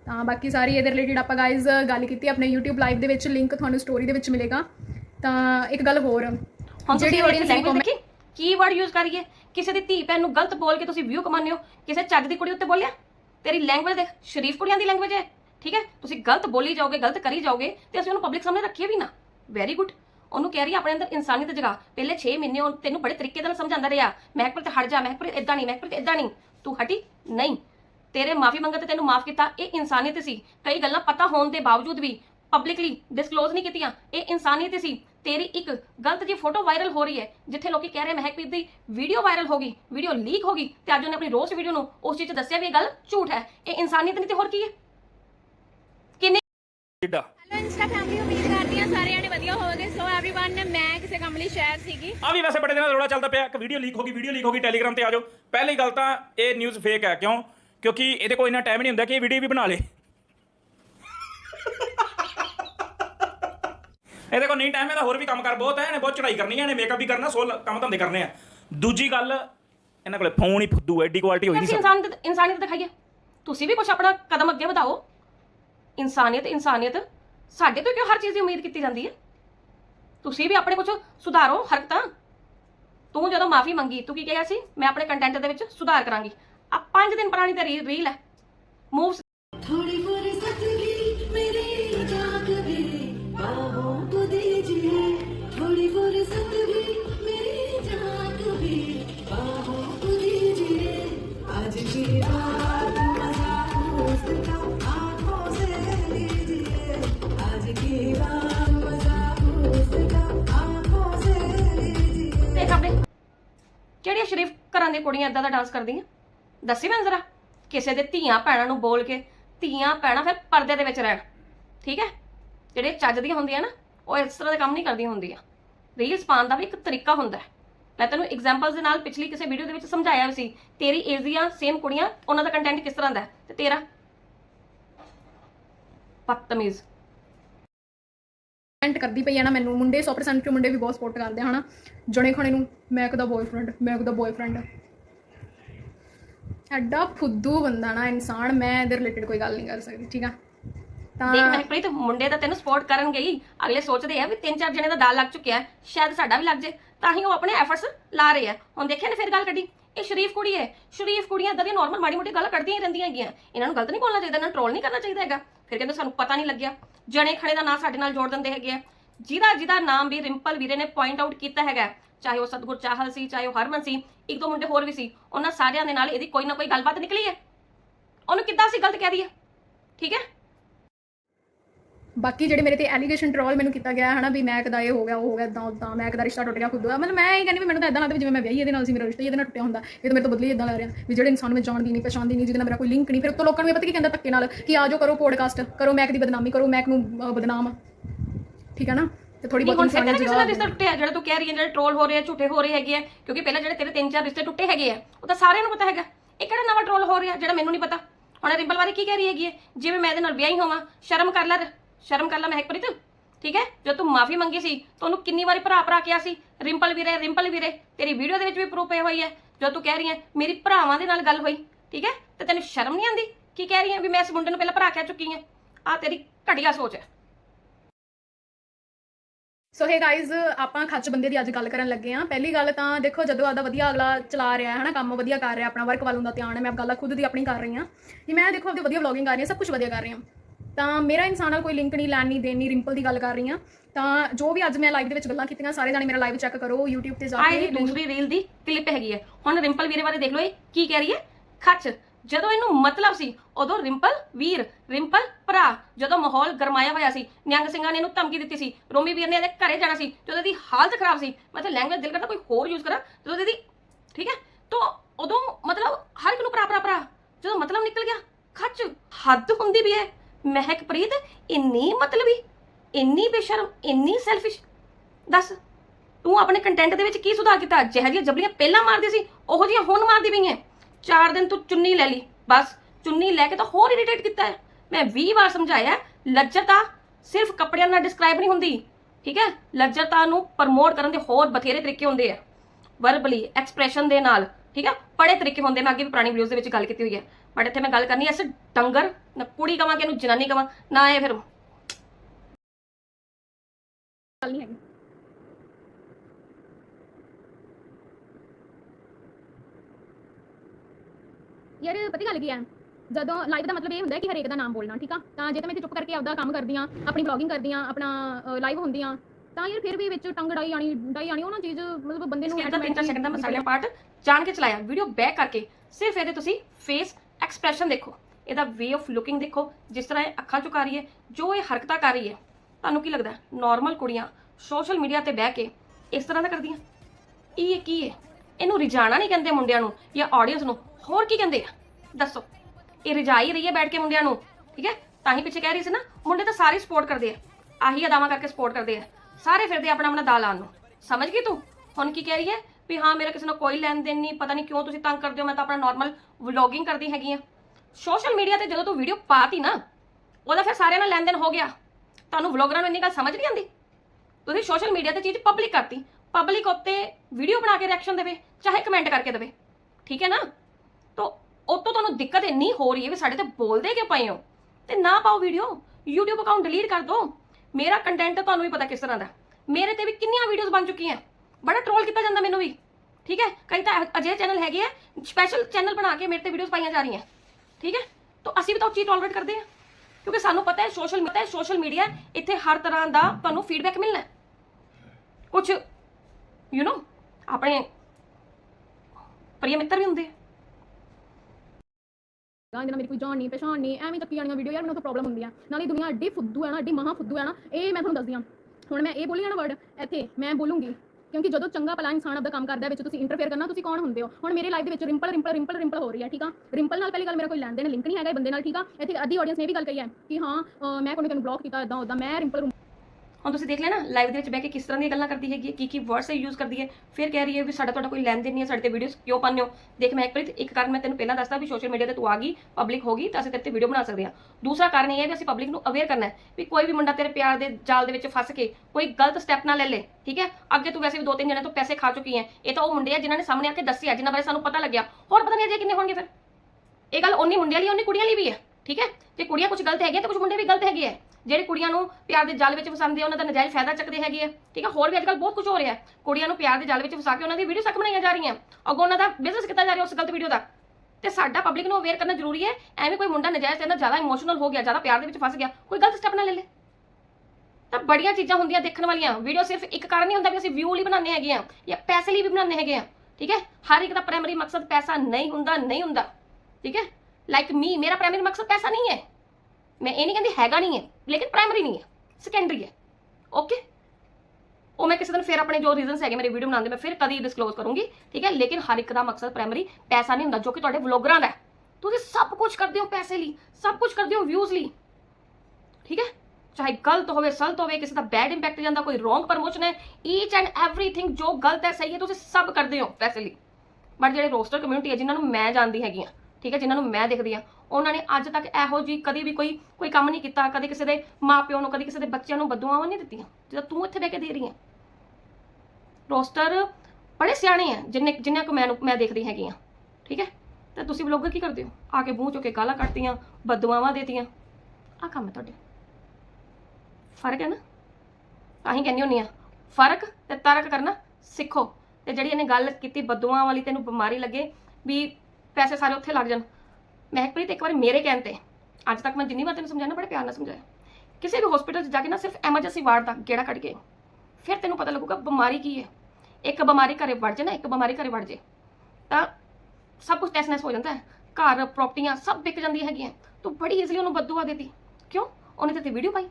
S1: ਤਾਂ ਬਾਕੀ ਸਾਰੀ ਇਹਦੇ ਰਿਲੇਟਡ ਆਪਾਂ ਗਾਇਜ਼ ਗੱਲ ਕੀਤੀ ਆਪਣੇ YouTube ਲਾਈਵ ਦੇ ਵਿੱਚ ਲਿੰਕ ਤੁਹਾਨੂੰ ਸਟੋਰੀ ਦੇ ਵਿੱਚ ਮਿਲੇਗਾ। ਤਾਂ ਇੱਕ ਗੱਲ ਹੋਰ ਜਿਹੜੀ
S4: ਜਿਹੜੀ
S1: ਆਡੀਅנס
S4: ਲੈਂਗੁਏਜ ਦੇਖੀ? ਕੀ ਵਰਡ ਯੂਜ਼ ਕਰੀਏ। ਕਿਸੇ ਦੀ ਧੀ ਭੈਣ ਨੂੰ ਗਲਤ ਬੋਲ ਕੇ ਤੁਸੀਂ ਵਿਊ ਕਮਾਉਂਦੇ ਹੋ। ਕਿਸੇ ਚੱਜ ਦੀ ਕੁੜੀ ਉੱਤੇ ਬੋਲਿਆ? ਤੇਰੀ ਲੈਂਗੁਏਜ ਦੇਖ ਸ਼ਰੀਫ ਕੁੜੀਆਂ ਦੀ ਲੈਂਗੁਏਜ ਹੈ। ਠੀਕ ਹੈ? ਤੁਸੀਂ ਗਲਤ ਬੋਲੀ ਜਾਓਗੇ, ਗਲਤ ਕਰੀ ਜਾਓਗੇ ਤੇ ਅਸੀਂ ਉਹਨੂੰ ਪਬਲਿਕ ਸਾਹਮਣੇ ਰੱਖੀਏ ਵੀ ਨਾ। ਵੈਰੀ ਗੁੱਡ ਉਹਨੂੰ ਕਹਿ ਰਹੀ ਆ ਆਪਣੇ ਅੰਦਰ ਇਨਸਾਨੀਅਤ ਜਗਾ। ਪਹਿਲੇ 6 ਮਹੀਨੇ ਉਹ ਤੈਨੂੰ ਬੜੇ ਤਰੀਕੇ ਨਾਲ ਸਮਝਾਉਂਦਾ ਰਿਹਾ। ਮਹਿਕਪ੍ਰੀਤ ਤੇ ਹਟ ਜਾ ਮਹਿਕਪ੍ਰੀਤ ਇਦਾਂ ਨਹੀਂ ਮਹਿਕਪ੍ਰੀਤ ਇਦਾਂ ਨਹੀਂ। ਤੂੰ ਹਟੀ? ਨਹੀਂ। ਤੇਰੇ ਮਾਫੀ ਮੰਗਣ ਤੇ ਤੈਨੂੰ ਮਾਫ ਕੀਤਾ। ਇਹ ਇਨਸਾਨੀਅਤ ਸੀ। ਕਈ ਗੱਲਾਂ ਪਤਾ ਹੋਣ ਦੇ ਬਾਵਜੂਦ ਵੀ ਪਬਲਿਕਲੀ ਡਿਸਕਲੋਜ਼ ਨਹੀਂ ਕੀਤੀਆਂ। ਇਹ ਇਨਸਾਨੀਅਤ ਸੀ। ਤੇਰੀ ਇੱਕ ਗਲਤ ਜੀ ਫੋਟੋ ਵਾਇਰਲ ਹੋ ਰਹੀ ਹੈ, ਜਿੱਥੇ ਲੋਕੀ ਕਹਿ ਰਹੇ ਮਹਿਕਪ੍ਰੀਤ ਦੀ ਵੀਡੀਓ ਵਾਇਰਲ ਹੋ ਗਈ ਵੀਡੀਓ ਲੀਕ ਹੋ ਗਈ ਤੇ ਅੱਜ ਉਹਨੇ ਆਪਣੀ ਰੋਸਟ ਵੀਡੀਓ ਨੂੰ ਉਸ ਚੀਜ਼ 'ਚ ਦੱਸਿਆ ਵੀ ਇਹ ਗੱਲ ਝੂਠ ਹੈ। ਇਹ ਇਨਸਾਨੀਅਤ ਨਹੀਂ ਤੇ ਹੋਰ ਕੀ ਹੈ?
S5: ਕਿੱਡਾ
S6: ਹੈਲੋ ਇੰਸਟਾ ਫੈਮਿਲੀ ਉਮੀਦ ਕਰਦੀ ਹਾਂ ਸਾਰੇ ਜਾਣੇ ਵਧੀਆ ਹੋਵੋਗੇ ਸੋ एवरीवन ਮੈਂ ਕਿਸੇ ਕੰਮ ਲਈ ਸ਼ਹਿਰ ਸੀਗੀ
S5: ਆ ਵੀ ਵੈਸੇ ਬੜੇ ਦਿਨਾਂ ਦਾ ਰੋਲਾ ਚੱਲਦਾ ਪਿਆ ਕਿ ਵੀਡੀਓ ਲੀਕ ਹੋ ਗਈ ਵੀਡੀਓ ਲੀਕ ਹੋ ਗਈ ਟੈਲੀਗ੍ਰਾਮ ਤੇ ਆ ਜਾਓ ਪਹਿਲੀ ਗੱਲ ਤਾਂ ਇਹ ਨਿਊਜ਼ ਫੇਕ ਹੈ ਕਿਉਂ ਕਿਉਂਕਿ ਇਹਦੇ ਕੋਲ ਇੰਨਾ ਟਾਈਮ ਨਹੀਂ ਹੁੰਦਾ ਕਿ ਇਹ ਵੀਡੀਓ ਵੀ ਬਣਾ ਲੇ ਇਹਦੇ ਕੋਲ ਨਹੀਂ ਟਾਈਮ ਇਹਦਾ ਹੋਰ ਵੀ ਕੰਮ ਕਰ ਬਹੁਤ ਹੈ ਇਹਨੇ ਬਹੁਤ ਚੜਾਈ ਕਰਨੀ ਹੈ ਇਹਨੇ ਮੇਕਅਪ ਵੀ ਕਰਨਾ ਸੋ ਕੰਮ ਧੰਦੇ ਕਰਨੇ ਆ ਦੂਜੀ ਗੱਲ ਇਹਨਾਂ ਕੋਲੇ ਫੋਨ ਹੀ ਫੁੱਦੂ ਐਡੀ ਕੁਆਲਿਟੀ ਹੋਈ ਨਹੀਂ
S4: ਅਸੀਂ
S5: ਸਭ
S4: ਇਨਸਾਨੀਅਤ ਇਨਸਾਨੀਅਤ ਦਿਖਾਈਏ ਤੁਸੀਂ ਵੀ ਕੁਝ ਆਪਣਾ ਕਦਮ ਅੱਗੇ ਵਧਾਓ ਇਨਸਾਨੀਅਤ ਇਨਸਾਨੀਅਤ, ਸਾਡੇ ਤੋਂ ਕਿਉਂ ਹਰ ਚੀਜ਼ ਦੀ ਉਮੀਦ ਕੀਤੀ ਜਾਂਦੀ ਹੈ? ਤੁਸੀਂ ਵੀ ਆਪਣੇ ਕੁਝ ਸੁਧਾਰੋ ਹਰਕਤਾਂ। ਤੂੰ ਜਦੋਂ ਮਾਫੀ ਮੰਗੀ, ਤੂੰ ਕੀ ਕਿਹਾ ਸੀ? ਮੈਂ ਆਪਣੇ ਕੰਟੈਂਟ ਦੇ ਵਿੱਚ ਸੁਧਾਰ ਕਰਾਂਗੀ। ਆ 5 ਦਿਨ ਪੁਰਾਣੀ ਤੇਰੀ ਰੀਲ ਹੈ। ਮੂਵਸ
S7: थोड़ी
S4: ਕੁੜੀਆਂ ਇਦਾਂ ਦਾ ਡਾਂਸ ਕਰਦੀਆਂ? ਦੱਸੀ ਮੈਨੂੰ ਜ਼ਰਾ, ਕਿਸੇ ਦੇ ਧੀਆਂ ਭੈਣਾਂ ਨੂੰ ਬੋਲ ਕੇ ਧੀਆਂ ਭੈਣਾਂ ਫਿਰ ਪਰਦੇ ਦੇ ਵਿੱਚ ਰਹਿਣ। ਠੀਕ ਹੈ? ਜਿਹੜੇ ਚੱਜ ਦੀਆਂ ਹੁੰਦੀਆਂ ਨਾ, ਉਹ ਇਸ ਤਰ੍ਹਾਂ ਦੇ ਕੰਮ ਨਹੀਂ ਕਰਦੀਆਂ ਹੁੰਦੀਆਂ। ਰੀਲਸ ਪਾਉਣ ਦਾ ਵੀ ਇੱਕ ਤਰੀਕਾ ਹੁੰਦਾ ਹੈ। ਮੈਂ ਤੈਨੂੰ ਐਗਜ਼ਾਮਪਲਸ ਦੇ ਨਾਲ ਪਿਛਲੀ ਕਿਸੇ ਵੀਡੀਓ ਦੇ ਵਿੱਚ ਸਮਝਾਇਆ ਵੀ ਸੀ, ਤੇਰੀ ਏਜ ਦੀਆਂ ਸੇਮ ਕੁੜੀਆਂ, ਉਹਨਾਂ ਦਾ ਕੰਟੈਂਟ ਕਿਸ ਤਰ੍ਹਾਂ ਦਾ ਹੈ? ਤੇ ਤੇਰਾ? ਬਦਤਮੀਜ਼।
S1: ਕਮੈਂਟ ਕਰਦੀ ਪਈ ਆ ਨਾ ਮੈਨੂੰ। ਮੁੰਡੇ 100% ਕਿ ਮੁੰਡੇ ਵੀ ਬਹੁਤ ਸਪੋਰਟ ਕਰਦੇ ਆ, ਹਨਾ? ਜਣੇ ਖਣੇ ਨੂੰ, ਮੈਂ ਕਦਾ ਬॉयਫ੍ਰੈਂਡ ਮੈਂ ਕਦਾ ਬॉयਫ੍ਰੈਂਡ ਐਡਾ ਫੁੱਦੂ ਬੰਦਾ ਨਾ ਇਨਸਾਨ ਮੈਂ ਇਹਦੇ ਰਿਲੇਟਡ ਕੋਈ ਗੱਲ ਨਹੀਂ ਕਰ ਸਕਦੀ ਠੀਕ ਆ? ਤਾਂ
S4: ਦੇਖ ਮਹਿਕਪ੍ਰੀਤ ਮੁੰਡੇ ਤਾਂ ਤੈਨੂੰ ਸਪੋਰਟ ਕਰਨ ਗਈ ਅਗਲੇ ਸੋਚਦੇ ਆ ਵੀ ਤਿੰਨ ਚਾਰ ਜਣੇ ਦਾ ਦਾਲ ਲੱਗ ਚੁੱਕਿਆ ਹੈ, ਸ਼ਾਇਦ ਸਾਡਾ ਵੀ ਲੱਗ ਜੇ। ਤਾਂ ਹੀ ਉਹ ਆਪਣੇ ਐਫਰਟਸ ਲਾ ਰਹੇ ਆ। ਹੁਣ ਦੇਖਿਆ ਨੇ ਫਿਰ ਗੱਲ ਕੱਢੀ। ਇਹ ਸ਼ਰੀਫ ਕੁੜੀ ਹੈ। ਸ਼ਰੀਫ ਕੁੜੀਆਂ ਇਦਾਂ ਦੀਆਂ ਨਾਰਮਲ ਮਾੜੀ ਮੋਟੀ ਗੱਲ ਕੱਢਦੀਆਂ ਹੀ ਰਹਿੰਦੀਆਂ ਹੈਗੀਆਂ। ਇਹਨਾਂ ਨੂੰ ਗਲਤ ਨਹੀਂ ਬੋਲਣਾ ਚਾਹੀਦਾ ਇਹਨਾਂ ਨੂੰ ਟ੍ਰੋਲ ਨਹੀਂ ਕਰਨਾ ਚਾਹੀਦਾ ਹੈਗਾ। ਫਿਰ ਕਹਿੰਦੇ ਸਾਨੂੰ ਪਤਾ ਨਹੀਂ ਲੱਗਿਆ। ਜਣੇ ਖਣੇ ਦਾ ਨਾਂ ਸਾਡੇ ਨਾਲ ਜੋੜ ਦਿੰਦੇ ਹੈਗੇ ਆ। ਜਿਹਦਾ ਜਿਹਦਾ ਨਾਮ ਵੀ ਰਿੰਪਲ ਵੀਰੇ ਨੇ ਪੁਆਇੰਟ ਆਊਟ ਕੀਤਾ ਹੈਗਾ ਚਾਹੇ ਉਹ ਸਤਗੁਰ ਚਾਹਲ ਸੀ, ਚਾਹੇ ਉਹ ਹਰਮਨ ਸੀ, ਇੱਕ ਦੋ ਮੁੰਡੇ ਹੋਰ ਵੀ ਸੀ, ਉਹਨਾਂ ਸਾਰਿਆਂ ਦੇ ਨਾਲ ਇਹਦੀ ਕੋਈ ਨਾ ਕੋਈ ਗੱਲਬਾਤ ਨਿਕਲੀ ਹੈ। ਉਹਨੂੰ ਕਿੱਦਾਂ ਸੀ ਗਲਤ ਕਹਿ ਦਈਏ? ਠੀਕ ਹੈ?
S1: ਬਾਕੀ ਜਿਹੜੇ ਮੇਰੇ ਤੇ ਐਲੀਗੇਸ਼ਨ ਟਰੋਲ ਮੈਨੂੰ ਕੀਤਾ ਗਿਆ ਹੈ ਨਾ ਵੀ ਮੈਂ ਕਦਾ ਇਹ ਹੋ ਗਿਆ, ਉਹ ਹੋ ਗਿਆ ਇਦਾਂ ਉਦਾਂ ਮੈਂ ਕਦਾ ਰਿਸ਼ਤਾ ਟੁੱਟ ਗਿਆ, ਖੁਦ ਹੋਇਆ। ਮਤਲਬ ਮੈਂ ਇਹ ਕਹਿੰਦੀ ਵੀ ਮੈਨੂੰ ਤਾਂ ਇਦਾਂ ਲੱਗਦਾ ਵੀ ਜਿਵੇਂ ਮੈਂ ਵਿਆਹੀ ਇਹਦੇ ਨਾਲ ਸੀ ਮੇਰਾ ਰਿਸ਼ਤਾ ਹੀ ਇਹਦੇ ਨਾਲ ਟੁੱਟਿਆ ਹੁੰਦਾ, ਇਹ ਤਾਂ ਮੇਰੇ ਤੋਂ ਬਦਲੀ ਇਦਾਂ ਲੱਗ ਰਿਹਾ, ਵੀ ਜਿਹੜੇ ਇਨਸਾਨ ਨੂੰ ਮੈਂ ਜਾਣਦੀ ਨਹੀਂ, ਪਛਾਣਦੀ ਨਹੀਂ, ਜਿਹਦੇ ਨਾਲ ਮੇਰਾ ਕੋਈ ਲਿੰਕ ਨਹੀਂ, ਫਿਰ ਉੱਤੋਂ ਲੋਕਾਂ ਨੂੰ ਪਤਾ ਕੀ ਕਹਿੰਦਾ ਧੱਕੇ ਨਾਲ, ਕਿ ਆਜੋ ਕਰੋ ਪੋਡਕਾਸਟ ਕਰੋ ਮੈਕ ਦੀ ਬਦਨਾਮੀ, ਕਰੋ ਮੈਕ ਨੂੰ ਬਦਨਾਮ। ਠੀਕ ਹੈ ਨਾ? ਤੇ ਥੋੜੀ ਬਹੁਤ ਇਨਸਾਨੀਅਤ
S4: ਕਿਸੇ ਦਾ ਰਿਸ਼ਤਾ ਟੁੱਟਿਆ ਜਿਹੜਾ ਤੂੰ ਕਹਿ ਰਹੀ ਹੈ ਜਿਹੜੇ ਟ੍ਰੋਲ ਹੋ ਰਹੇ ਆ ਝੂਠੇ ਹੋ ਰਹੇ ਹੈਗੇ ਆ ਕਿਉਂਕਿ ਪਹਿਲਾਂ ਜਿਹੜੇ ਤੇਰੇ ਤਿੰਨ ਚਾਰ ਰਿਸ਼ਤੇ ਟੁੱਟੇ ਹੈਗੇ ਆ ਉਹ ਤਾਂ ਸਾਰਿਆਂ ਨੂੰ ਪਤਾ ਹੈਗਾ। ਇਹ ਕਿਹੜਾ ਨਵਾਂ ਟ੍ਰੋਲ ਹੋ ਰਿਹਾ ਜਿਹੜਾ ਮੈਨੂੰ ਨਹੀਂ ਪਤਾ? ਹੁਣ ਰਿੰਪਲ ਬਾਰੇ ਕੀ ਕਹਿ ਰਹੀ ਹੈਗੀ ਹੈ? ਜਿਵੇਂ ਮੈਂ ਇਹਦੇ ਨਾਲ ਵਿਆਹੀ ਹੋਵਾਂ ਸ਼ਰਮ ਕਰ ਲੈ ਸ਼ਰਮ ਕਰ ਲੈ ਮਹਿਕਪ੍ਰੀਤ ਠੀਕ ਹੈ? ਜਦੋਂ ਤੂੰ ਮਾਫੀ ਮੰਗੀ ਸੀ ਤੁਹਾਨੂੰ ਕਿੰਨੀ ਵਾਰੀ ਭਰਾ ਭਰਾ ਕਿਹਾ ਸੀ? ਰਿੰਪਲ ਵੀਰੇ ਰਿੰਪਲ ਵੀਰੇ ਤੇਰੀ ਵੀਡੀਓ ਦੇ ਵਿੱਚ ਵੀ ਪ੍ਰੂਫ ਪਏ ਹੋਈ ਹੈ ਜਦੋਂ ਤੂੰ ਕਹਿ ਰਹੀ ਹੈ ਮੇਰੀ ਭਰਾਵਾਂ ਦੇ ਨਾਲ ਗੱਲ ਹੋਈ। ਠੀਕ ਹੈ? ਤੇ ਤੈਨੂੰ ਸ਼ਰਮ ਨਹੀਂ ਆਉਂਦੀ? ਕੀ ਕਹਿ ਰਹੀ ਹੈ ਵੀ ਮੈਂ ਇਸ ਮੁੰਡੇ ਨੂੰ ਪਹਿਲਾਂ ਭਰਾ ਕਹਿ ਚੁੱਕੀ ਹਾਂ? ਆ ਤੇਰੀ ਘਟੀਆ ਸੋਚ ਹੈ।
S1: ਸੋ ਹੇ ਗਾਇਜ਼ ਆਪਾਂ ਖਰਚ ਬੰਦੇ ਦੀ ਅੱਜ ਗੱਲ ਕਰਨ ਲੱਗੇ ਆ ਪਹਿਲੀ ਗੱਲ ਤਾਂ ਦੇਖੋ, ਜਦੋਂ ਆਦਾ ਵਧੀਆ ਅਗਲਾ ਚਲਾ ਰਿਹਾ ਹੈ ਨਾ ਕੰਮ ਵਧੀਆ ਕਰ ਰਿਹਾ, ਆਪਣਾ ਵਰਕ ਵੱਲ ਦਾ ਧਿਆਨ ਹੈ ਮੈਂ ਗੱਲਾਂ ਖੁਦ ਦੀ ਆਪਣੀ ਕਰ ਰਹੀ ਆ ਕਿ ਮੈਂ ਦੇਖੋ ਆਪਣੀ ਵਧੀਆ ਵਲੌਗਿੰਗ ਕਰ ਰਹੀ ਹਾਂ, ਸਭ ਕੁਝ ਵਧੀਆ ਕਰ ਰਹੀ ਹਾਂ। ਤਾਂ ਮੇਰਾ ਇਨਸਾਨ ਨਾਲ ਕੋਈ ਲਿੰਕ ਨਹੀਂ ਲੈਣ ਨਹੀਂ, ਦੇਣ ਨਹੀਂ ਰਿੰਪਲ ਦੀ ਗੱਲ ਕਰ ਰਹੀ ਆ ਤਾਂ ਜੋ ਵੀ ਅੱਜ ਮੈਂ ਲਾਈਵ ਦੇ ਵਿੱਚ ਗੱਲਾਂ ਕੀਤੀਆਂ, ਸਾਰੇ ਜਾਣੇ ਮੇਰਾ ਲਾਈਵ ਚੈੱਕ ਕਰੋ, YouTube ਤੇ ਜਾ ਕੇ
S4: ਇਹ ਦੂਸਰੀ ਰੀਲ ਦੀ ਕਲਿੱਪ ਹੈਗੀ ਹੈ। ਹੁਣ ਰਿੰਪਲ ਵੀਰੇ ਬਾਰੇ ਦੇਖ ਲਓ ਇਹ, ਕੀ ਕਹਿ ਰਹੀ ਹੈ? ਖਰਚ। ਜਦੋਂ ਇਹਨੂੰ ਮਤਲਬ ਸੀ, ਉਦੋਂ ਰਿੰਪਲ ਵੀਰ, ਰਿੰਪਲ ਭਰਾ, ਜਦੋਂ ਮਾਹੌਲ ਗਰਮਾਇਆ ਹੋਇਆ ਸੀ, ਨਿਹੰਗ ਸਿੰਘਾਂ ਨੇ ਇਹਨੂੰ ਧਮਕੀ ਦਿੱਤੀ ਸੀ, ਰੋਮੀ ਵੀਰ ਨੇ ਇਹਦੇ ਘਰੇ ਜਾਣਾ ਸੀ, ਜਦੋਂ ਇਹਦੀ ਹਾਲਤ ਖਰਾਬ ਸੀ, ਮੈਂ ਲੈਂਗੁਏਜ ਦਿਲ ਕਰਦਾ ਕੋਈ ਹੋਰ ਯੂਜ਼ ਕਰਾਂ, ਜਦੋਂ ਇਹਦੀ, ਠੀਕ ਹੈ, ਤਾਂ ਉਦੋਂ ਮਤਲਬ ਹਰ ਇੱਕ ਨੂੰ ਭਰਾ ਭਰਾ ਭਰਾ, ਜਦੋਂ ਮਤਲਬ ਨਿਕਲ ਗਿਆ, ਖੱਚ, ਹੱਦ ਹੁੰਦੀ ਵੀ ਹੈ ਮਹਿਕਪ੍ਰੀਤ ਇੰਨੀ ਮਤਲਬੀ, ਇੰਨੀ ਬੇਸ਼ਰਮ, ਇੰਨੀ ਸੈਲਫਿਸ਼ ਦੱਸ, ਤੂੰ ਆਪਣੇ ਕੰਟੈਂਟ ਦੇ ਵਿੱਚ ਕੀ ਸੁਧਾਰ ਕੀਤਾ, ਜਿਹੋ ਜਿਹੀਆਂ ਜਬਲੀਆਂ ਪਹਿਲਾਂ ਮਾਰਦੀ ਸੀ, ਉਹੋ ਜਿਹੀਆਂ ਹੁਣ ਮਾਰਦੀ ਪਈ ਹੈ। ਚਾਰ ਦਿਨ ਤੂੰ ਚੁੰਨੀ ਲੈ ਲਈ, ਬਸ। ਚੁੰਨੀ ਲੈ ਕੇ ਤਾਂ ਹੋਰ ਇਰੀਟੇਟ ਕੀਤਾ ਹੈ। ਮੈਂ 20 ਵਾਰ ਸਮਝਾਇਆ ਲੱਜਰਤਾ ਸਿਰਫ ਕੱਪੜਿਆਂ ਨਾਲ ਡਿਸਕ੍ਰਾਈਬ ਨਹੀਂ ਹੁੰਦੀ, ਠੀਕ ਹੈ? ਲੱਜਰਤਾ ਨੂੰ ਪ੍ਰਮੋਟ ਕਰਨ ਦੇ ਹੋਰ ਬਥੇਰੇ ਤਰੀਕੇ ਹੁੰਦੇ ਆ। ਵਰਬਲੀ ਐਕਸਪ੍ਰੈਸ਼ਨ ਦੇ ਨਾਲ, ਠੀਕ ਹੈ? ਬੜੇ ਤਰੀਕੇ ਹੁੰਦੇ, ਮੈਂ ਅੱਗੇ ਵੀ ਪੁਰਾਣੀ ਵੀਡੀਓਜ਼ ਦੇ ਵਿੱਚ ਗੱਲ ਕੀਤੀ ਹੋਈ ਹੈ। ਬਟ ਇੱਥੇ ਮੈਂ ਗੱਲ ਕਰਨੀ ਐ ਸਿਰ ਡੰਗਰ, ਨਾ ਕੁੜੀ ਕਵਾਂ ਕਿ ਇਹਨੂੰ ਜਨਾਨੀ ਕਵਾਂ, ਨਾ ਇਹ ਫਿਰ
S1: ਗੱਲ ਨਹੀਂ ਹੈਗੀ ਯਾਰ ਪਤਾ ਗੱਲ ਕੀ ਹੈ ਜਦੋਂ ਲਾਈਵ ਦਾ ਮਤਲਬ ਇਹ ਹੁੰਦਾ ਕਿ ਹਰੇਕ ਦਾ ਨਾਮ ਬੋਲਣਾ ਠੀਕ ਆ? ਤਾਂ ਜੇ ਤਾਂ ਮੈਂ ਇੱਥੇ ਚੁੱਪ ਕਰਕੇ ਆਪਦਾ ਕੰਮ ਕਰਦੀ ਆ ਆਪਣੀ ਵਲੌਗਿੰਗ ਕਰਦੀ ਆ ਆਪਣਾ ਲਾਈਵ ਹੁੰਦੀ ਆ ਤਾਂ ਯਾਰ ਫਿਰ ਵੀ ਵਿੱਚ ਟੰਗ ਡਾਈ ਆਣੀ ਡਾਈ ਆਣੀ ਉਹ ਨਾ ਚੀਜ਼ ਮਤਲਬ ਬੰਦੇ ਨੂੰ
S4: ਇਸਕੇ ਅੰਦਰ 3
S1: automatically
S4: ਸੈਕਿੰਡ ਦਾ ਮਸਾਲਾ ਪਾਰਟ ਜਾਣ ਕੇ ਚਲਾਇਆ ਵੀਡੀਓ ਬੈਕ ਕਰਕੇ। ਸਿਰਫ ਇਹਦੇ ਤੁਸੀਂ ਫੇਸ ਐਕਸਪ੍ਰੈਸ਼ਨ ਦੇਖੋ ਇਹਦਾ ਵੇ ਆਫ ਲੁਕਿੰਗ ਦੇਖੋ ਜਿਸ ਤਰ੍ਹਾਂ ਇਹ ਅੱਖਾਂ ਝੁਕਾ ਰਹੀ ਹੈ ਜੋ ਇਹ ਹਰਕਤਾਂ ਕਰ ਰਹੀ ਹੈ ਤੁਹਾਨੂੰ ਕੀ ਲੱਗਦਾ ਨਾਰਮਲ ਕੁੜੀਆਂ ਸੋਸ਼ਲ ਮੀਡੀਆ ਤੇ ਬਹਿ ਕੇ ਇਸ ਤਰ੍ਹਾਂ ਦਾ ਕਰਦੀਆਂ? ਇਹ ਕੀ ਹੈ? ਇਹਨੂੰ ਰਿਜਾਣਾ ਨਹੀਂ ਕਹਿੰਦੇ ਮੁੰਡਿਆਂ ਨੂੰ ਜਾਂ ਆਡੀਅנס ਨੂੰ ਹੋਰ ਕੀ ਕਹਿੰਦੇ ਆ? ਦੱਸੋ। ਇਹ ਰਜਾਈ ਰਹੀ ਹੈ ਬੈਠ ਕੇ ਮੁੰਡਿਆਂ ਨੂੰ, ਠੀਕ ਹੈ? ਤਾਂ ਹੀ ਪਿੱਛੇ ਕਹਿ ਰਹੀ ਸੀ ਨਾ, ਮੁੰਡੇ ਤਾਂ ਸਾਰੇ ਸਪੋਰਟ ਕਰਦੇ ਆ। ਆਹੀ ਅਦਾਵਾਂ ਕਰਕੇ ਸਪੋਰਟ ਕਰਦੇ ਆ। ਸਾਰੇ ਫਿਰਦੇ ਆਪਣਾ ਆਪਣਾ ਦਾਲ ਲਾਉਣ ਨੂੰ। ਸਮਝ ਗਈ ਤੂੰ? ਹੁਣ ਕੀ ਕਹਿ ਰਹੀ ਹੈ? ਵੀ ਹਾਂ, ਮੇਰਾ ਕਿਸੇ ਨਾਲ ਕੋਈ ਲੈਣ ਦੇਣ ਨਹੀਂ, ਪਤਾ ਨਹੀਂ ਕਿਉਂ ਤੁਸੀਂ ਤੰਗ ਕਰਦੇ ਹੋ, ਮੈਂ ਤਾਂ ਆਪਣਾ ਨਾਰਮਲ ਵਲੌਗਿੰਗ ਕਰਦੀ ਹੈਗੀ ਆ। ਸੋਸ਼ਲ ਮੀਡੀਆ ਤੇ ਜਦੋਂ ਤੂੰ ਵੀਡੀਓ ਪਾਤੀ ਨਾ, ਉਹਦਾ ਫਿਰ ਸਾਰਿਆਂ ਨਾਲ ਲੈਣ ਦੇਣ ਹੋ ਗਿਆ। ਤੁਹਾਨੂੰ ਵਲੌਗਰਾਂ ਨੂੰ ਇੰਨੀ ਗੱਲ ਸਮਝ ਨਹੀਂ ਆਉਂਦੀ? ਤੁਸੀਂ ਸੋਸ਼ਲ ਮੀਡੀਆ ਤੇ ਚੀਜ਼ ਪਬਲਿਕ ਕਰਤੀ। ਪਬਲਿਕ ਉੱਤੇ ਵੀਡੀਓ ਬਣਾ ਕੇ ਰਿਐਕਸ਼ਨ ਦੇਵੇ, ਚਾਹੇ ਕਮੈਂਟ ਕਰਕੇ ਦੇਵੇ। ਠੀਕ ਹੈ ਨਾ? ਤੋ ਉਤੋਂ ਤੁਹਾਨੂੰ ਦਿੱਕਤ ਇੰਨੀ ਹੋ ਰਹੀ ਹੈ ਵੀ ਸਾਡੇ ਤੇ ਬੋਲਦੇ ਕਿਉਂ ਪਏ ਹੋ? ਤੇ ਨਾ ਪਾਓ ਵੀਡੀਓ YouTube ਅਕਾਊਂਟ ਡਿਲੀਟ ਕਰ ਦਿਓ। ਮੇਰਾ ਕੰਟੈਂਟ ਤੁਹਾਨੂੰ ਵੀ ਪਤਾ ਕਿਸ ਤਰ੍ਹਾਂ ਦਾ। ਮੇਰੇ ਤੇ ਵੀ ਕਿੰਨੀਆਂ ਵੀਡੀਓਜ਼ ਬਣ ਚੁੱਕੀਆਂ। ਬੜਾ ਟਰੋਲ ਕੀਤਾ ਜਾਂਦਾ ਮੈਨੂੰ ਵੀ। ਠੀਕ ਹੈ? ਕਈ ਤਾਂ ਅਜੇ ਚੈਨਲ ਹੈਗੇ ਆ ਸਪੈਸ਼ਲ ਚੈਨਲ ਬਣਾ ਕੇ ਮੇਰੇ ਤੇ ਵੀਡੀਓਜ਼ ਪਾਈਆਂ ਜਾ ਰਹੀਆਂ। ਠੀਕ ਹੈ? ਤਾਂ ਅਸੀਂ ਵੀ ਤਾਂ ਉਹ ਚੀਜ਼ ਟੋਲਰੇਟ ਕਰਦੇ ਹਾਂ। ਕਿਉਂਕਿ ਸਾਨੂੰ ਪਤਾ ਹੈ ਸੋਸ਼ਲ ਮੀਡੀਆ ਸੋਸ਼ਲ ਮੀਡੀਆ ਇੱਥੇ ਹਰ ਤਰ੍ਹਾਂ ਦਾ ਤੁਹਾਨੂੰ ਫੀਡਬੈਕ ਮਿਲਣਾ ਹੈ। ਕੁਝ ਯੂ نو ਆਪਣੇ ਪ੍ਰਿਯ ਮਿੱਤਰ ਵੀ ਹੁੰਦੇ ਆ।
S1: ਗਾਂ ਜਿਹਨਾਂ ਮੇਰੀ ਕੋਈ ਜਾਣ ਨਹੀਂ, ਪਛਾਣ ਨਹੀਂ, ਐਵੇਂ ਚੱਕੀ ਜਾਣੀਆਂ ਵੀਡੀਓ ਯਾਰ ਮੈਨੂੰ ਤਾਂ ਪ੍ਰੋਬਲਮ ਹੁੰਦੀ ਆ ਨਾਲੇ ਦੁਨੀਆ ਅੱਡੀ ਫੁੱਦੂ ਹੈ ਨਾ ਅੱਡੀ ਮਹਾ ਫੁੱਦੂ ਹੈ ਨਾ, ਇਹ ਮੈਂ ਤੁਹਾਨੂੰ ਦੱਸਦੀ ਆ ਹੁਣ ਮੈਂ ਇਹ ਬੋਲੀ ਆ ਨਾ ਵਰਡ ਇੱਥੇ ਮੈਂ ਬੋਲੂੰਗੀ। ਕਿਉਂਕਿ ਜਦੋਂ ਚੰਗਾ ਭਲਾ ਇਨਸਾਨ ਆਪਦਾ ਕੰਮ ਕਰਦਾ ਵਿੱਚ ਤੁਸੀਂ ਇੰਟਰਫੇਅਰ ਕਰਨਾ, ਤੁਸੀਂ ਕੌਣ ਹੁੰਦੇ ਹੋ? ਹੁਣ ਮੇਰੇ ਲਾਈਫ ਦੇ ਵਿੱਚ ਰਿੰਪਲ ਰਿੰਪਲ ਰਿੰਪਲ ਰਿੰਪਲ ਹੋ ਰਹੀ ਹੈ, ਠੀਕ ਆ? ਰਿੰਪਲ ਨਾਲ ਪਹਿਲੀ ਗੱਲ ਮੇਰਾ ਕੋਈ ਲੈਣ ਦੇਣ ਲਿੰਕ ਨਹੀਂ ਹੈਗਾ, ਇਹ ਬੰਦੇ ਨਾਲ, ਠੀਕ ਆ? ਇੱਥੇ ਅੱਧੀ ਆਡੀਅנס ਨੇ ਇਹ ਵੀ ਗੱਲ ਕਹੀ ਹੈ ਕਿ ਹਾਂ ਮੈਂ ਕੋਈ ਤੈਨੂੰ ਬਲੌਕ ਕੀਤਾ ਇਦਾਂ ਉਦਾਂ ਮੈਂ ਰਿੰਪਲ
S4: ਹੁਣ ਤੁਸੀਂ ਦੇਖ ਲੈਣਾ ਨਾ ਲਾਈਵ ਦੇ ਵਿੱਚ ਬਹਿ ਕੇ ਕਿਸ ਤਰ੍ਹਾਂ ਦੀਆਂ ਗੱਲਾਂ ਕਰਦੀ ਹੈਗੀ ਕੀ ਕੀ ਵਰਡਸ ਯੂਜ਼ ਕਰਦੀ ਹੈ, ਫਿਰ ਕਹਿ ਰਹੀ ਹੈ ਵੀ ਸਾਡਾ ਤੁਹਾਡਾ ਕੋਈ ਲੈਣ ਦੇਣ ਨਹੀਂ ਹੈ, ਸਾਡੇ ਤੇ ਵੀਡੀਓਜ਼ ਕਿਉਂ ਪਾਉਂਦੇ ਹੋ? ਦੇਖ ਮੈਂ ਇੱਕ ਇੱਕ ਕਾਰਨ ਮੈਂ ਤੈਨੂੰ ਪਹਿਲਾਂ ਦੱਸਦਾ ਵੀ ਸੋਸ਼ਲ ਮੀਡੀਆ ਤੇ ਤੂੰ ਆ ਗਈ ਪਬਲਿਕ ਹੋ ਗਈ, ਤਾਂ ਅਸੀਂ ਤੇਰੇ ਤੇ ਵੀਡੀਓ ਬਣਾ ਸਕਦੇ ਹਾਂ। ਦੂਸਰਾ ਕਾਰਨ ਇਹ ਹੈ ਵੀ ਅਸੀਂ ਪਬਲਿਕ ਨੂੰ ਅਵੇਅਰ ਕਰਨਾ ਹੈ ਵੀ ਕੋਈ ਵੀ ਮੁੰਡਾ ਤੇਰੇ ਪਿਆਰ ਦੇ ਜਾਲ ਦੇ ਵਿੱਚ ਫਸ ਕੇ ਕੋਈ ਗਲਤ ਸਟੈਪ ਨਾ ਲੈ ਲੇ, ਠੀਕ ਹੈ? ਅੱਗੇ ਤੂੰ ਵੈਸੇ ਵੀ ਦੋ ਤਿੰਨ ਜਣੇ ਤੋਂ ਪੈਸੇ ਖਾ ਚੁੱਕੀ ਹੈ, ਇਹ ਤਾਂ ਉਹ ਮੁੰਡੇ ਆ ਜਿਨ੍ਹਾਂ ਨੇ ਸਾਹਮਣੇ ਆ ਕੇ ਦੱਸਿਆ, ਜਿਨ੍ਹਾਂ ਬਾਰੇ ਸਾਨੂੰ ਪਤਾ ਲੱਗਿਆ। ਹੋਰ ਪਤਾ ਨਹੀਂ ਅਜੇ ਕਿੰਨੇ ਹੋਣਗੇ ਫਿਰ। ਇਹ ਗੱਲ ਉਨੀ ਮੁੰਡਿਆਂ ਲਈ ਉਨੀ ਕੁੜੀਆਂ ਲਈ ਵੀ ਹੈ, ਠੀਕ ਹੈ? ਜੇ ਕੁੜੀਆਂ ਕੁਝ ਗਲਤ ਹੈਗੀਆਂ ਤਾਂ ਕੁਝ ਮੁੰਡੇ ਵੀ ਗਲਤ ਹੈਗੇ ਆ। ਜਿਹੜੇ ਕੁੜੀਆਂ ਨੂੰ ਪਿਆਰ ਦੇ ਜਾਲ ਵਿੱਚ ਫਸਾਉਂਦੇ ਆ, ਉਹਨਾਂ ਦਾ ਨਜਾਇਜ਼ ਫਾਇਦਾ ਚੱਕਦੇ ਹੈਗੇ ਆ। ਠੀਕ ਹੈ ਹੋਰ ਵੀ ਅੱਜਕੱਲ ਬਹੁਤ ਕੁਝ ਹੋ ਰਿਹਾ। ਕੁੜੀਆਂ ਨੂੰ ਪਿਆਰ ਦੇ ਜਾਲ ਵਿੱਚ ਫਸਾ ਕੇ ਉਹਨਾਂ ਦੀ ਵੀਡੀਓ ਤੱਕ ਬਣਾਈਆਂ ਜਾ ਰਹੀਆਂ। ਅੱਗੋਂ ਉਹਨਾਂ ਦਾ ਬਿਜ਼ਨਸ ਕੀਤਾ ਜਾ ਰਿਹਾ ਉਸ ਗਲਤ ਵੀਡੀਓ ਦਾ। ਤੇ ਸਾਡਾ ਪਬਲਿਕ ਨੂੰ ਅਵੇਅਰ ਕਰਨਾ ਜ਼ਰੂਰੀ ਹੈ। ਐਵੇਂ ਕੋਈ ਮੁੰਡਾ ਨਜਾਇਜ਼ ਤੇ ਨਾ ਜ਼ਿਆਦਾ ਇਮੋਸ਼ਨਲ ਹੋ ਗਿਆ, ਜ਼ਿਆਦਾ ਪਿਆਰ ਦੇ ਵਿੱਚ ਫਸ ਗਿਆ, ਕੋਈ ਗਲਤ ਸਟੈਪ ਨਾ ਲੈ ਲੇ। ਤਾਂ ਬੜੀਆਂ ਚੀਜ਼ਾਂ ਹੁੰਦੀਆਂ ਦੇਖਣ ਵਾਲੀਆਂ। ਵੀਡੀਓ ਸਿਰਫ ਇੱਕ ਕਾਰਨ ਨਹੀਂ ਹੁੰਦਾ ਵੀ ਅਸੀਂ ਵਿਊ ਲਈ ਬਣਾਉਂਦੇ ਹੈਗੇ ਆ ਜਾਂ ਪੈਸੇ ਲਈ ਵੀ ਬਣਾਉਂਦੇ ਹੈਗੇ ਆ। ਠੀਕ ਹੈ? ਹਰ ਇੱਕ ਦਾ ਪ੍ਰਾਇਮਰੀ ਮਕਸਦ ਪੈਸਾ ਨਹੀਂ ਹੁੰਦਾ ਨਹੀਂ ਹੁੰਦਾ। ਠੀਕ ਹੈ? ਲਾਈਕ ਮੀ ਮੇਰਾ ਪ੍ਰਾਇਮਰੀ ਮਕਸਦ ਪੈਸਾ ਨਹੀਂ ਹੈ। ਮੈਂ ਇਹ ਨਹੀਂ ਕਹਿੰਦੀ ਹੈਗਾ ਨਹੀਂ ਹੈ, ਲੇਕਿਨ ਪ੍ਰਾਇਮਰੀ ਨਹੀਂ ਹੈ ਸੈਕੰਡਰੀ ਹੈ। ਓਕੇ ਉਹ ਮੈਂ ਕਿਸੇ ਦਿਨ ਫਿਰ ਆਪਣੇ ਜੋ ਰੀਜ਼ਨਸ ਹੈਗੇ ਮੇਰੇ ਵੀਡੀਓ ਬਣਾਉਣ ਮੈਂ ਫਿਰ ਕਦੀ ਡਿਸਕਲੋਜ਼ ਕਰੂੰਗੀ, ਠੀਕ ਹੈ? ਲੇਕਿਨ ਹਰ ਇੱਕ ਦਾ ਮਕਸਦ ਪ੍ਰਾਇਮਰੀ ਪੈਸਾ ਨਹੀਂ ਹੁੰਦਾ, ਜੋ ਕਿ ਤੁਹਾਡੇ ਵਲੋਗਰਾਂ ਦਾ ਤੁਸੀਂ ਸਭ ਕੁਝ ਕਰਦੇ ਹੋ ਪੈਸੇ ਲਈ, ਸਭ ਕੁਝ ਕਰਦੇ ਹੋ ਵਿਊਜ਼ ਲਈ, ਠੀਕ ਹੈ? ਚਾਹੇ ਗਲਤ ਹੋਵੇ, ਸਲਤ ਹੋਵੇ, ਕਿਸੇ ਦਾ ਬੈਡ ਇੰਪੈਕਟ ਜਾਂਦਾ, ਕੋਈ ਰੋਂਗ ਪ੍ਰਮੋਸ਼ਨ ਹੈ ਈਚ ਐਂਡ ਐਵਰੀਥਿੰਗ ਜੋ ਗਲਤ ਹੈ, ਸਹੀ ਹੈ, ਤੁਸੀਂ ਸਭ ਕਰਦੇ ਹੋ ਪੈਸੇ ਲਈ। ਬਟ ਜਿਹੜੇ ਰੋਸਟਰ ਕਮਿਊਨਿਟੀ ਹੈ, ਜਿਨ੍ਹਾਂ ਨੂੰ ਮੈਂ ਜਾਣਦੀ ਹੈਗੀ ਆ ਠੀਕ ਹੈ? ਜਿਨ੍ਹਾਂ ਨੂੰ ਮੈਂ ਦੇਖਦੀ ਆ ਉਹਨਾਂ ਨੇ ਅੱਜ ਤੱਕ ਇਹੋ ਜੀ ਕਦੀ ਵੀ ਕੋਈ ਕੋਈ ਕੰਮ ਨਹੀਂ ਕੀਤਾ, ਕਦੇ ਕਿਸੇ ਦੇ ਮਾਪਿਓ ਨੂੰ, ਕਦੀ ਕਿਸੇ ਦੇ ਬੱਚਿਆਂ ਨੂੰ ਬਦਦੁਆਵਾਂ ਨਹੀਂ ਦਿੱਤੀਆਂ। ਜਿੱਦਾਂ ਤੂੰ ਇੱਥੇ ਬਹਿ ਕੇ ਦੇ ਰਹੀ ਹੈ, ਰੋਸਟਰ ਬੜੇ ਸਿਆਣੇ ਆ, ਜਿੰਨੇ, ਜਿੰਨਿਆਂ ਕੋ ਮੈਂ ਮੈਂ ਦੇਖਦੀ ਹੈਗੀ ਆ, ਠੀਕ ਹੈ? ਤੇ ਤੁਸੀਂ ਵਲੋਗਰ ਕੀ ਕਰਦੇ ਹੋ? ਆ ਕੇ ਮੂੰਹ ਚੁੱਕ ਕੇ ਗਾਲਾਂ ਕੱਢਤੀਆਂ, ਬਦਦੁਆਵਾਂ ਦੇਤੀਆਂ। ਆ ਕੰਮ ਹੈ ਤੁਹਾਡੇ। ਫ਼ਰਕ ਹੈ ਨਾ? ਤਾਂ ਹੀ ਕਹਿੰਦੀ ਹੁੰਨੀ ਆ, ਫ਼ਰਕ ਤੇ ਤਰਕ ਕਰਨਾ ਸਿੱਖੋ। ਤੇ ਜਿਹੜੀ ਇਹਨੇ ਗੱਲ ਕੀਤੀ ਬਦਦੁਆ ਵਾਲੀ ਤੈਨੂੰ ਬਿਮਾਰੀ ਲੱਗੇ, ਵੀ ਪੈਸੇ ਸਾਰੇ ਉੱਥੇ ਲੱਗ ਜਾਣ। ਮਹਿਕਪ੍ਰੀਤ ਇੱਕ ਵਾਰ ਮੇਰੇ ਕਹਿਣ ਤੇ, ਅੱਜ ਤੱਕ ਮੈਂ ਜਿੰਨੀ ਵਾਰ ਤੈਨੂੰ ਸਮਝਾਇਆ ਨਾ, ਬੜੇ ਪਿਆਰ ਨਾਲ ਸਮਝਾਇਆ। ਕਿਸੇ ਵੀ ਹਸਪੀਟਲ 'ਚ ਜਾ ਕੇ ਨਾ ਸਿਰਫ ਐਮਰਜੈਂਸੀ ਵਾਰਡ ਤੱਕ ਗੇੜਾ ਕੱਢ ਕੇ, ਫਿਰ ਤੈਨੂੰ ਪਤਾ ਲੱਗੂਗਾ ਬਿਮਾਰੀ ਕੀ ਹੈ। ਇੱਕ ਬਿਮਾਰੀ ਘਰੇ ਵੜ ਜੇ ਨਾ, ਇੱਕ ਬਿਮਾਰੀ ਘਰੇ ਵੜ ਜੇ, ਤਾਂ ਸਭ ਕੁਝ ਟੈਸਨੈਸ ਹੋ ਜਾਂਦਾ ਹੈ। ਘਰ ਪ੍ਰਾਪਰਟੀਆਂ ਸਭ ਵਿਕ ਜਾਂਦੀਆਂ ਹੈਗੀਆਂ। ਤੂੰ ਬੜੀ ਈਜ਼ੀਲੀ ਉਹਨੂੰ ਬਦਦੁਆ ਦੇਤੀ। ਕਿਉਂ? ਉਹਨੇ ਤੇ ਤੇ ਵੀਡੀਓ ਪਾਈ।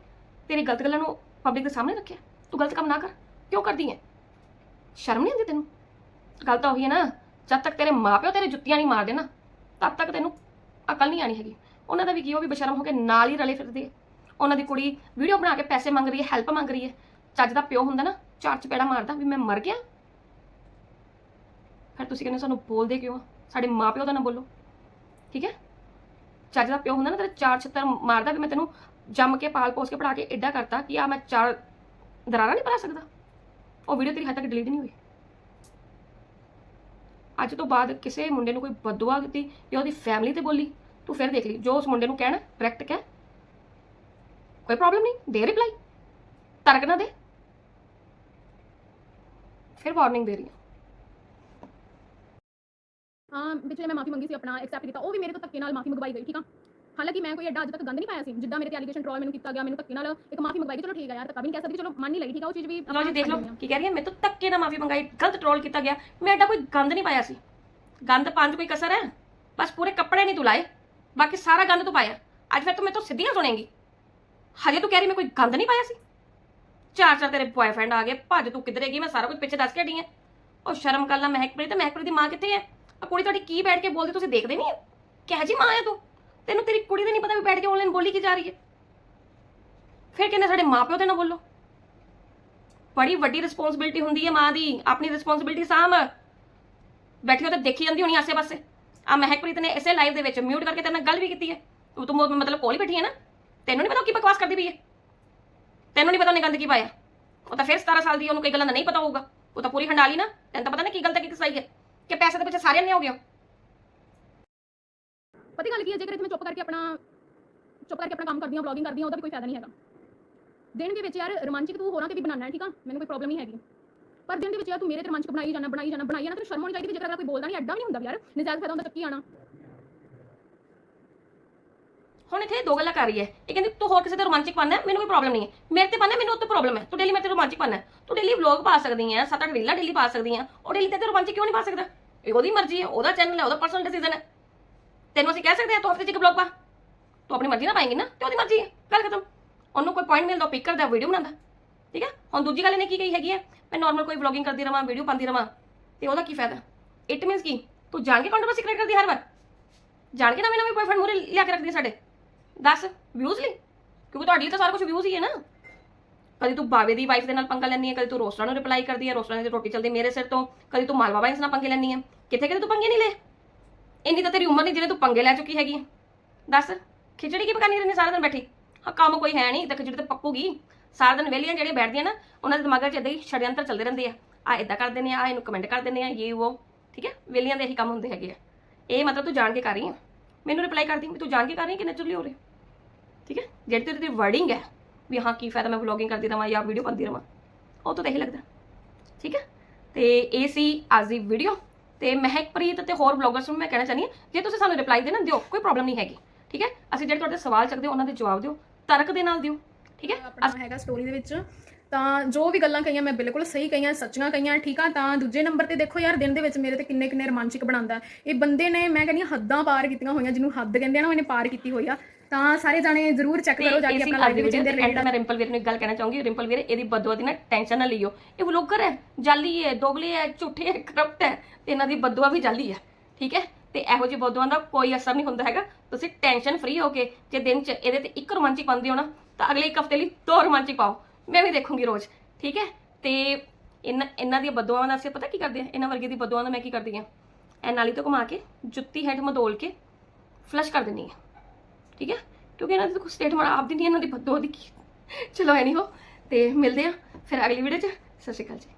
S4: ਤੇਰੀ ਗਲਤ ਗੱਲਾਂ ਨੂੰ ਪਬਲਿਕ ਦੇ ਸਾਹਮਣੇ ਰੱਖਿਆ। ਤੂੰ ਗਲਤ ਕੰਮ ਨਾ ਕਰ। ਕਿਉਂ ਕਰਦੀ ਹੈ? ਸ਼ਰਮ ਨਹੀਂ ਆਉਂਦੀ ਤੈਨੂੰ? ਗੱਲ ਤਾਂ ਉਹੀ ਹੈ ਨਾ, ਜਦ ਤੱਕ ਤੇਰੇ ਮਾਪਿਓ ਤੇਰੇ ਜੁੱਤੀਆਂ ਨਹੀਂ ਮਾਰਦੇ ਨਾ, ਤਦ ਤੱਕ ਤੈਨੂੰ ਅਕਲ ਨਹੀਂ ਆਣੀ ਹੈਗੀ। ਉਹਨਾਂ ਦਾ ਵੀ ਕੀ ਉਹ ਵੀ ਬੇਸ਼ਰਮ ਹੋ ਕੇ ਨਾਲ ਹੀ ਰਲੇ ਫਿਰਦੇ ਆ। ਉਹਨਾਂ ਦੀ ਕੁੜੀ ਵੀਡੀਓ ਬਣਾ ਕੇ ਪੈਸੇ ਮੰਗ ਰਹੀ ਹੈ, ਹੈਲਪ ਮੰਗ ਰਹੀ ਹੈ। ਚੱਜ ਦਾ ਪਿਓ ਹੁੰਦਾ ਨਾ, ਚਾਰ ਚਪੇੜਾ ਮਾਰਦਾ ਵੀ ਮੈਂ ਮਰ ਗਿਆ। ਫਿਰ ਤੁਸੀਂ ਕਹਿੰਦੇ ਸਾਨੂੰ ਬੋਲਦੇ ਕਿਉਂ ਆ? ਸਾਡੇ ਮਾਪਿਓ ਦਾ ਨਾ ਬੋਲੋ। ਠੀਕ ਹੈ? ਚੱਜ ਦਾ ਪਿਓ ਹੁੰਦਾ ਨਾ, ਤੇਰੇ ਚਾਰ ਛੱਤਰ ਮਾਰਦਾ ਵੀ ਮੈਂ ਤੈਨੂੰ ਜੰਮ ਕੇ ਪਾਲ ਪੋਸ ਕੇ ਪੜਾ ਕੇ ਐਡਾ ਕਰਤਾ ਕਿ ਆ ਮੈਂ ਚਾਰ ਦਰਾਰਾਂ ਨਹੀਂ ਭਰਾ ਸਕਦਾ। ਉਹ ਵੀਡੀਓ ਤੇਰੀ ਹੱਦ ਤੱਕ ਡਿਲੀਟ ਨਹੀਂ ਹੋਈ। ਅੱਜ ਤੋਂ ਬਾਅਦ ਕਿਸੇ ਮੁੰਡੇ ਨੂੰ ਕੋਈ ਬਦਦੁਆ ਦਿੱਤੀ ਜਾਂ ਉਹਦੀ ਫੈਮਿਲੀ ਤੇ ਬੋਲੀ, ਤੂੰ ਫਿਰ ਦੇਖ ਲਈ, ਜੋ ਉਸ ਮੁੰਡੇ ਨੂੰ ਕਹਿਣਾ ਡਾਇਰੈਕਟ ਕਹਿ। ਕੋਈ ਪ੍ਰੋਬਲਮ ਨਹੀਂ, ਦੇ ਰਿਪਲਾਈ ਤਰਕ ਨਾ ਦੇ। ਫਿਰ ਵਾਰਨਿੰਗ ਦੇ ਰਹੀ ਹਾਂ।
S1: ਹਾਂ ਪਿਛਲੇ ਮੈਂ ਮਾਫੀ ਮੰਗੀ ਸੀ ਆਪਣਾ ਐਕਸੈਪਟ ਕੀਤਾ, ਉਹ ਵੀ ਮੇਰੇ ਤੋਂ ਧੱਕੇ ਨਾਲ ਮਾਫੀ ਮੰਗਵਾਈ ਗਈ, ਠੀਕ ਆ? ਹਾਲਾਂਕਿ ਮੈਂ ਕੋਈ ਐਡਾ ਅੱਜ ਤੱਕ ਗੰਦ ਨਹੀਂ ਪਾਇਆ ਸੀ ਜਿੱਦਾਂ ਮੇਰੇ ਤੇ ਐਲੀਗੇਸ਼ਨ ਟ੍ਰੋਲ ਮੈਨੂੰ ਕੀਤਾ ਗਿਆ ਮੈਨੂੰ ਧੱਕੇ ਨਾਲ ਇੱਕ ਮਾਫੀ ਮੰਗਵਾਈ ਗਈ ਚਲੋ ਠੀਕ ਆ ਯਾਰ ਧੱਕਾ ਵੀ ਨਹੀਂ ਕਹਿ ਸਕਦੀ ਚਲੋ ਮੰਨ ਨਹੀਂ ਲਈ ਠੀਕ ਆ ਉਹ ਚੀਜ਼ ਵੀ
S4: ਲਓ ਜੀ ਦੇਖ ਲਓ। ਕੀ ਕਹਿ ਰਹੀ ਹੈ ਮੈਂ ਤਾਂ ਧੱਕੇ ਨਾਲ ਮਾਫੀ ਮੰਗਾਈ ਗਲਤ ਟ੍ਰੋਲ ਕੀਤਾ ਗਿਆ ਮੈਂ ਐਡਾ ਕੋਈ ਗੰਦ ਨਹੀਂ ਪਾਇਆ ਸੀ। ਗੰਦ ਪੰਜ ਕੋਈ ਕਸਰ ਹੈ? ਬਸ ਪੂਰੇ ਕੱਪੜੇ ਨਹੀਂ ਤੂੰ ਲਾਏ ਬਾਕੀ ਸਾਰਾ ਗੰਦ ਤੂੰ ਪਾਇਆ। ਅੱਜ ਫਿਰ ਤੂੰ ਮੇਰੇ ਤੋਂ ਸਿੱਧੀਆਂ ਸੁਣੇਂਗੀ। ਹਜੇ ਤੂੰ ਕਹਿ ਰਹੀ ਮੈਂ ਕੋਈ ਗੰਦ ਨਹੀਂ ਪਾਇਆ ਸੀ? ਚਾਰ ਚਾਰ ਤੇਰੇ ਬॉयਫ੍ਰੈਂਡ ਆ ਗਏ ਭੱਜ ਤੂੰ ਕਿੱਧਰੇ ਗਈ ਮੈਂ ਸਾਰਾ ਕੁਝ ਪਿੱਛੇ ਦੱਸ ਕੇ ਹਟੀ ਹਾਂ ਉਹ ਸ਼ਰਮ ਕਰ ਲੈ ਮਹਿਕਪ੍ਰੀਤ ਮਹਿਕਪ੍ਰੀਤ ਦੀ ਮਾਂ ਕਿੱਥੇ ਹੈ ਆ ਕੁੜੀ ਤੁਹਾਡੀ ਕੀ ਬੈਠ ਕੇ ਬੋਲਦੀ ਤੁਸੀਂ ਦੇਖਦੇ ਨਹੀਂ ਕਿਹੋ ਜੀ ਮਾਂ ਹੈ ਤੂੰ? ਤੈਨੂੰ ਤੇਰੀ ਕੁੜੀ ਦਾ ਨਹੀਂ ਪਤਾ ਵੀ ਬੈਠ ਕੇ ਆਨਲਾਈਨ ਬੋਲੀ ਕੀ ਜਾ ਰਹੀ ਹੈ। ਫਿਰ ਕਹਿੰਦੇ ਸਾਡੇ ਮਾਪਿਓ ਤੇ ਨਾ ਬੋਲੋ। ਬੜੀ ਵੱਡੀ ਰਿਸਪੌਂਸਿਬਿਲਟੀ ਹੁੰਦੀ ਹੈ ਮਾਂ ਦੀ, ਆਪਣੀ ਰਿਸਪੌਂਸਿਬਿਲਟੀ ਸਾਂਭ। ਬੈਠੀ ਹੋ ਤਾਂ ਦੇਖੀ ਜਾਂਦੀ ਹੋਣੀ ਆਸੇ-ਪਾਸੇ। ਆ ਮਹਿਕਪ੍ਰੀਤ ਨੇ ਇਸੇ ਲਾਈਵ ਦੇ ਵਿੱਚ ਮਿਊਟ ਕਰਕੇ ਤੇਰੇ ਨਾਲ ਗੱਲ ਵੀ ਕੀਤੀ ਹੈ। ਉਹ ਤੂੰ ਮਤਲਬ ਕੋਲ ਹੀ ਬੈਠੀ ਹੈ ਨਾ। ਤੈਨੂੰ ਨਹੀਂ ਪਤਾ ਉਹ ਕੀ ਬਕਵਾਸ ਕਰਦੀ ਪਈ ਹੈ। ਤੈਨੂੰ ਨਹੀਂ ਪਤਾ ਉਹਨੇ ਗੰਦ ਕੀ ਪਾਇਆ। ਉਹ ਤਾਂ ਫਿਰ 17 ਸਾਲ ਦੀ ਉਹਨੂੰ ਕਈ ਗੱਲਾਂ ਦਾ ਨਹੀਂ ਪਤਾ ਹੋਊਗਾ। ਉਹ ਤਾਂ ਪੂਰੀ ਹੰਡਾਲੀ ਨਾ। ਤੈਨੂੰ ਤਾਂ ਪਤਾ ਨਹੀਂ ਕੀ ਗਲਤ ਹੈ ਕੀ ਸਹੀ ਹੈ। ਕਿ ਪੈਸੇ ਦੇ ਪਿੱਛੇ ਸਾਰਿਆਂ ਨੇ ਹੋ ਗਿਆ
S1: ਪਤਾ ਗੱਲ ਕੀ ਹੈ? ਜੇਕਰ ਇੱਥੇ ਮੈਂ ਚੁੱਪ ਕਰਕੇ ਆਪਣਾ ਚੁੱਪ ਕਰਕੇ ਆਪਣਾ ਕੰਮ ਕਰਦੀ ਹਾਂ ਵਲੌਗਿੰਗ ਕਰਦੀ ਹਾਂ, ਉਹਦਾ ਵੀ ਕੋਈ ਫਾਇਦਾ ਨਹੀਂ ਹੈਗਾ। ਦਿਨ ਦੇ ਵਿੱਚ ਯਾਰ ਰੋਮਾਂਚਿਕ ਤੂੰ ਹੋਰਾਂ ਤੇ ਵੀ ਬਣਾਉਣਾ ਠੀਕ ਆ? ਮੈਨੂੰ ਕੋਈ ਪ੍ਰੋਬਲਮ ਨਹੀਂ ਹੈਗੀ। ਪਰ ਦਿਨ ਦੇ ਵਿੱਚ ਯਾਰ ਤੂੰ ਮੇਰੇ ਤੇ ਰੋਮਾਂਚਿਕ ਬਣਾਈ ਜਾਣਾ ਬਣਾਈ ਜਾਣਾ ਬਣਾਈ ਜਾਣਾ, ਤੈਨੂੰ ਸ਼ਰਮ ਆਉਣੀ ਚਾਹੀਦੀ ਜੇਕਰ ਕੋਈ ਬੋਲਦਾ ਨਹੀਂ, ਐਡਾ ਵੀ ਨਹੀਂ ਹੁੰਦਾ ਯਾਰ। ਨਜਾਇਜ਼ ਫਾਇਦਾ ਹੁੰਦਾ ਚੱਕੀ ਆਣਾ
S4: ਹੁਣ ਇੱਥੇ ਦੋ ਗੱਲਾਂ ਕਰ ਰਹੀ ਹੈ। ਇਹ ਕਹਿੰਦੀ, ਤੂੰ ਹੋਰ ਕਿਸੇ ਤੇ ਰੋਮਾਂਚਿਕ ਪਾਣਾ ਮੈਨੂੰ ਕੋਈ ਪ੍ਰੋਬਲਮ ਨਹੀਂ ਹੈ। ਮੇਰੇ ਤੇ ਪਾਣਾ ਮੈਨੂੰ ਉੱਤੇ ਪ੍ਰੋਬਲਮ ਹੈ। ਤੂੰ ਡੇਲੀ ਮੇਰੇ ਤੇ ਰੋਮਾਂਚਿਕ ਪਾਣਾ ਤੂੰ ਡੇਲੀ ਵਲੌਗ ਪਾ ਸਕਦੀ ਹੈ, ਸੱਤ ਅੱਠ ਰੀਲਾਂ ਡੇਲੀ ਪਾ ਸਕਦੀ ਹੈ। ਉਹ ਡੇਲੀ ਤੇ ਰੋਮਾਂਚਿਕ ਕਿਉਂ ਨਹੀਂ ਪਾ ਸਕਦਾ? ਇਹ ਉਹਦੀ ਮਰਜ਼ੀ ਹੈ, ਉਹਦਾ ਚੈਨਲ ਹੈ, ਉਹਦਾ ਪਰਸਨਲ ਡਿਸੀਜਨ ਹੈ। ਤੈਨੂੰ ਅਸੀਂ ਕਹਿ ਸਕਦੇ ਹਾਂ ਤੂੰ ਹਫ਼ਤੇ 'ਚ ਇੱਕ ਵਲੌਗ ਪਾ। ਤੂੰ ਆਪਣੀ ਮਰਜ਼ੀ ਨਾਲ ਪਾਏਂਗੀ ਨਾ ਤੇ ਉਹਦੀ ਮਰਜ਼ੀ ਹੈ, ਗੱਲ ਖਤਮ। ਉਹਨੂੰ ਕੋਈ ਪੁਆਇੰਟ ਮਿਲਦਾ ਪਿਕ ਕਰਦਾ ਵੀਡੀਓ ਬਣਾਉਂਦਾ। ਠੀਕ ਹੈ? ਹੁਣ ਦੂਜੀ ਗੱਲ ਇਹਨੇ ਕੀ ਕਹੀ ਹੈਗੀ ਹੈ? ਮੈਂ ਨਾਰਮਲ ਕੋਈ ਵਲੌਗਿੰਗ ਕਰਦੀ ਰਵਾਂ ਵੀਡੀਓ ਪਾਉਂਦੀ ਰਵਾਂ, ਤੇ ਉਹਦਾ ਕੀ ਫਾਇਦਾ? ਇਟ ਮੀਨਸ ਕੀ? ਤੂੰ ਜਾਣ ਕੇ ਕੰਟਰੋਵਰਸੀ ਕ੍ਰੀਏਟ ਕਰਦੀ ਹਰ ਵਾਰ? ਜਾਣ ਕੇ ਨਵੇਂ ਨਵੇਂ ਬॉयਫ੍ਰੈਂਡ ਮੂਰੇ ਲਿਆ ਕੇ ਰੱਖਦੀ ਸਾਡੇ। ਦੱਸ ਵਿਊਜ਼ ਲਈ? ਕਿਉਂਕਿ ਤੁਹਾਡੀ ਤਾਂ ਸਾਰਾ ਕੁਝ ਵਿਊਜ਼ ਹੀ ਹੈ ਨਾ। ਕਦੀ ਤੂੰ ਬਾਵੇ ਦੀ ਵਾਈਫ ਦੇ ਨਾਲ ਪੰਗਾ ਲੈਣੀ ਹੈ, ਕਦੀ ਤੂੰ ਰੋਸਟਰਾਂ ਨੂੰ ਰਿਪਲਾਈ ਕਰਦੀ ਹੈ, ਰੋਸਟਰਾਂ ਦੀ ਰੋਟੀ ਚੱਲਦੀ ਮੇਰੇ ਸਿਰ ਤੋਂ, ਕਦੀ ਤੂੰ ਮਾਲਵਾ ਬਾਈਸ ਨਾਲ ਪੰਗੇ ਲੈਣੀ ਹੈ। ਕਿੱਥੇ ਕਿਤੇ ਤੂੰ ਪੰਗੇ ਨਹੀਂ ਲੈ ਇੰਨੀ ਤਾਂ ਤੇਰੀ ਉਮਰ ਨਹੀਂ ਜਿਹੜੇ ਤੂੰ ਪੰਗੇ ਲੈ ਚੁੱਕੀ ਹੈਗੀ। ਹੈ। ਦੱਸ, ਖਿਚੜੀ ਕੀ ਪਕਾਨੀ ਰਹਿੰਦੀ ਸਾਰਾ ਦਿਨ ਬੈਠੀ? ਹਾਂ ਕੰਮ ਕੋਈ ਹੈ ਨਹੀਂ ਤਾਂ ਖਿਚੜੀ ਤਾਂ ਪੱਕੂਗੀ। ਸਾਰਾ ਦਿਨ ਵਿਹਲੀਆਂ ਜਿਹੜੀਆਂ ਬੈਠਦੀਆਂ ਨਾ, ਉਹਨਾਂ ਦੇ ਦਿਮਾਗਾਂ 'ਚ ਇਦਾਂ ਹੀ ਛੜਯੰਤਰ ਚੱਲਦੇ ਰਹਿੰਦੇ ਆ। ਆ ਇਦਾਂ ਕਰ ਦਿੰਦੇ ਆ ਆ ਇਹਨੂੰ ਕਮੈਂਟ ਕਰ ਦਿੰਦੇ ਆ, ਇਹ ਉਹ, ਠੀਕ ਹੈ? ਵਿਹਲੀਆਂ ਦੇ ਇਹੀ ਕੰਮ ਹੁੰਦੇ ਹੈਗੇ ਆ। ਇਹ ਮਤਲਬ ਤੂੰ ਜਾਣ ਕੇ ਕਰ ਰਹੀ ਹੈ ਮੈਨੂੰ ਰਿਪਲਾਈ ਕਰਦੀ, ਵੀ ਤੂੰ ਜਾਣ ਕੇ ਕਰ ਰਹੀ ਹੈ ਕਿ ਨੈਚੁਰਲੀ ਹੋ ਰਹੀ? ਠੀਕ ਹੈ? ਜਿਹੜੀ ਤੇਰੀ ਤੇਰੀ ਵਰਡਿੰਗ ਹੈ, ਵੀ ਹਾਂ, ਕੀ ਫਾਇਦਾ ਮੈਂ ਵਲੌਗਿੰਗ ਕਰਦੀ ਰਵਾਂ ਜਾਂ ਵੀਡੀਓ ਪਾਉਂਦੀ ਰਵਾਂ, ਉਹ ਤੋਂ ਤਾਂ ਇਹੀ ਲੱਗਦਾ। ਠੀਕ ਹੈ? ਤੇ ਇਹ ਸੀ ਅੱਜ ਦੀ ਵੀਡੀਓ ਤੇ ਮਹਿਕਪ੍ਰੀਤ ਤੇ ਹੋਰ ਵਲੌਗਰਸ ਨੂੰ ਮੈਂ ਕਹਿਣਾ ਚਾਹਨੀ ਹਾਂ ਜੇ ਤੁਸੀਂ ਸਾਨੂੰ ਰਿਪਲਾਈ ਦੇਣਾ ਦਿਓ ਕੋਈ ਪ੍ਰੋਬਲਮ ਨਹੀਂ ਹੈਗੀ ਠੀਕ ਹੈ? ਅਸੀਂ ਜਿਹੜੇ ਤੁਹਾਡੇ ਸਵਾਲ ਚੱਕਦੇ ਉਹਨਾਂ ਦੇ ਜਵਾਬ ਦਿਓ ਤਰਕ ਦੇ ਨਾਲ ਦਿਓ ਠੀਕ ਹੈ?
S1: ਆਪਣਾ ਹੈਗਾ ਸਟੋਰੀ ਦੇ ਵਿੱਚ ਤਾਂ ਜੋ ਵੀ ਗੱਲਾਂ ਕਹੀਆਂ ਮੈਂ ਬਿਲਕੁਲ ਸਹੀ ਕਹੀਆਂ ਸੱਚੀਆਂ ਕਹੀਆਂ ਠੀਕ ਆ? ਤਾਂ ਦੂਜੇ ਨੰਬਰ ਤੇ ਦੇਖੋ ਯਾਰ ਦਿਨ ਦੇ ਵਿੱਚ ਮੇਰੇ ਤੇ ਕਿੰਨੇ ਕਿੰਨੇ ਰੋਮਾਂਚਿਕ ਬਣਾਉਂਦਾ ਇਹ ਬੰਦੇ ਨੇ ਮੈਂ ਕਹਿੰਦੀ ਹਾਂ ਹੱਦਾਂ ਪਾਰ ਕੀਤੀਆਂ ਹੋਈਆਂ ਜਿਹਨੂੰ ਹੱਦ ਕਹਿੰਦੇ ਆ ਨਾ ਉਹਨੇ ਪਾਰ ਕੀਤੀ ਹੋਈ ਆ। ਤਾਂ ਸਾਰੇ ਜਾਣੇ ਜ਼ਰੂਰ ਚੈੱਕ ਕਰੋ ਜਾ ਕੇ ਆਪਣਾ ਲਾਈਵ ਵਿੱਚ ਇਹਦੇ
S4: ਐਂਡ ਮੈਂ ਰਿੰਪਲ ਵੀਰ ਨੂੰ ਇੱਕ ਗੱਲ ਕਹਿਣਾ ਚਾਹੂੰਗੀ। ਰਿੰਪਲ ਵੀਰ ਇਹਦੀ ਬਦਦੁਆ ਦੀ ਨਾ ਟੈਨਸ਼ਨ ਨਾ ਲਈਓ ਇਹ ਵਲੋਗਰ ਹੈ ਜਾਲੀ ਹੈ ਦੋਗਲੇ ਹੈ ਝੂਠੇ ਹੈ ਕਰਪਟ ਹੈ ਤੇ ਇਹਨਾਂ ਦੀ ਬਦਦੁਆ ਵੀ ਜਾਲੀ ਹੈ ਠੀਕ ਹੈ? ਤੇ ਇਹੋ ਜਿਹੀ ਬਦਦੁਆ ਦਾ ਕੋਈ ਅਸਰ ਨਹੀਂ ਹੁੰਦਾ ਹੈਗਾ। ਤੁਸੀਂ ਟੈਨਸ਼ਨ ਫ੍ਰੀ ਹੋ ਕੇ ਜੇ ਦਿਨ 'ਚ ਇਹਦੇ ਤੇ ਇੱਕ ਰੋਮਾਂਚਿਕ ਪਾਉਂਦੇ ਹੋ ਨਾ ਤਾਂ ਅਗਲੇ ਇੱਕ ਹਫ਼ਤੇ ਲਈ ਦੋ ਰੋਮਾਂਚਿਕ ਪਾਓ। ਮੈਂ ਵੀ ਦੇਖੂੰਗੀ ਰੋਜ਼ ਠੀਕ ਹੈ? ਤੇ ਇਹਨਾਂ ਇਹਨਾਂ ਦੀਆਂ ਬਦਦੁਆਵਾਂ ਦਾ ਅਸੀਂ ਪਤਾ ਕੀ ਕਰਦੇ ਆ? ਇਹਨਾਂ ਵਰਗੇ ਦੀ ਬਦਦੁਆ ਦਾ ਮੈਂ ਕੀ ਕਰਦੀ ਆ? ਇਹ ਨਾਲੀ ਤੋਂ ਘੁਮਾ ਕੇ ਜੁੱਤੀ ਹੈਡ ਮਦੋਲ ਕੇ ਫਲਸ਼ ਕਰ ਦਿੰਨੀ ਆ। ਠੀਕ ਹੈ? ਕਿਉਂਕਿ ਇਹਨਾਂ ਦੀ ਤਾਂ ਕੋਈ ਸਟੇਟਮੈਂਟ ਆਪ ਦੀ ਨਹੀਂ ਇਹਨਾਂ ਦੀ ਬਦਦੁਆ ਦੀ ਕੀ ਚਲੋ ਐਨੀ ਹੋ ਤੇ ਮਿਲਦੇ ਆ ਫਿਰ ਅਗਲੀ ਵੀਡੀਓ 'ਚ। ਸਤਿ ਸ਼੍ਰੀ ਅਕਾਲ ਜੀ।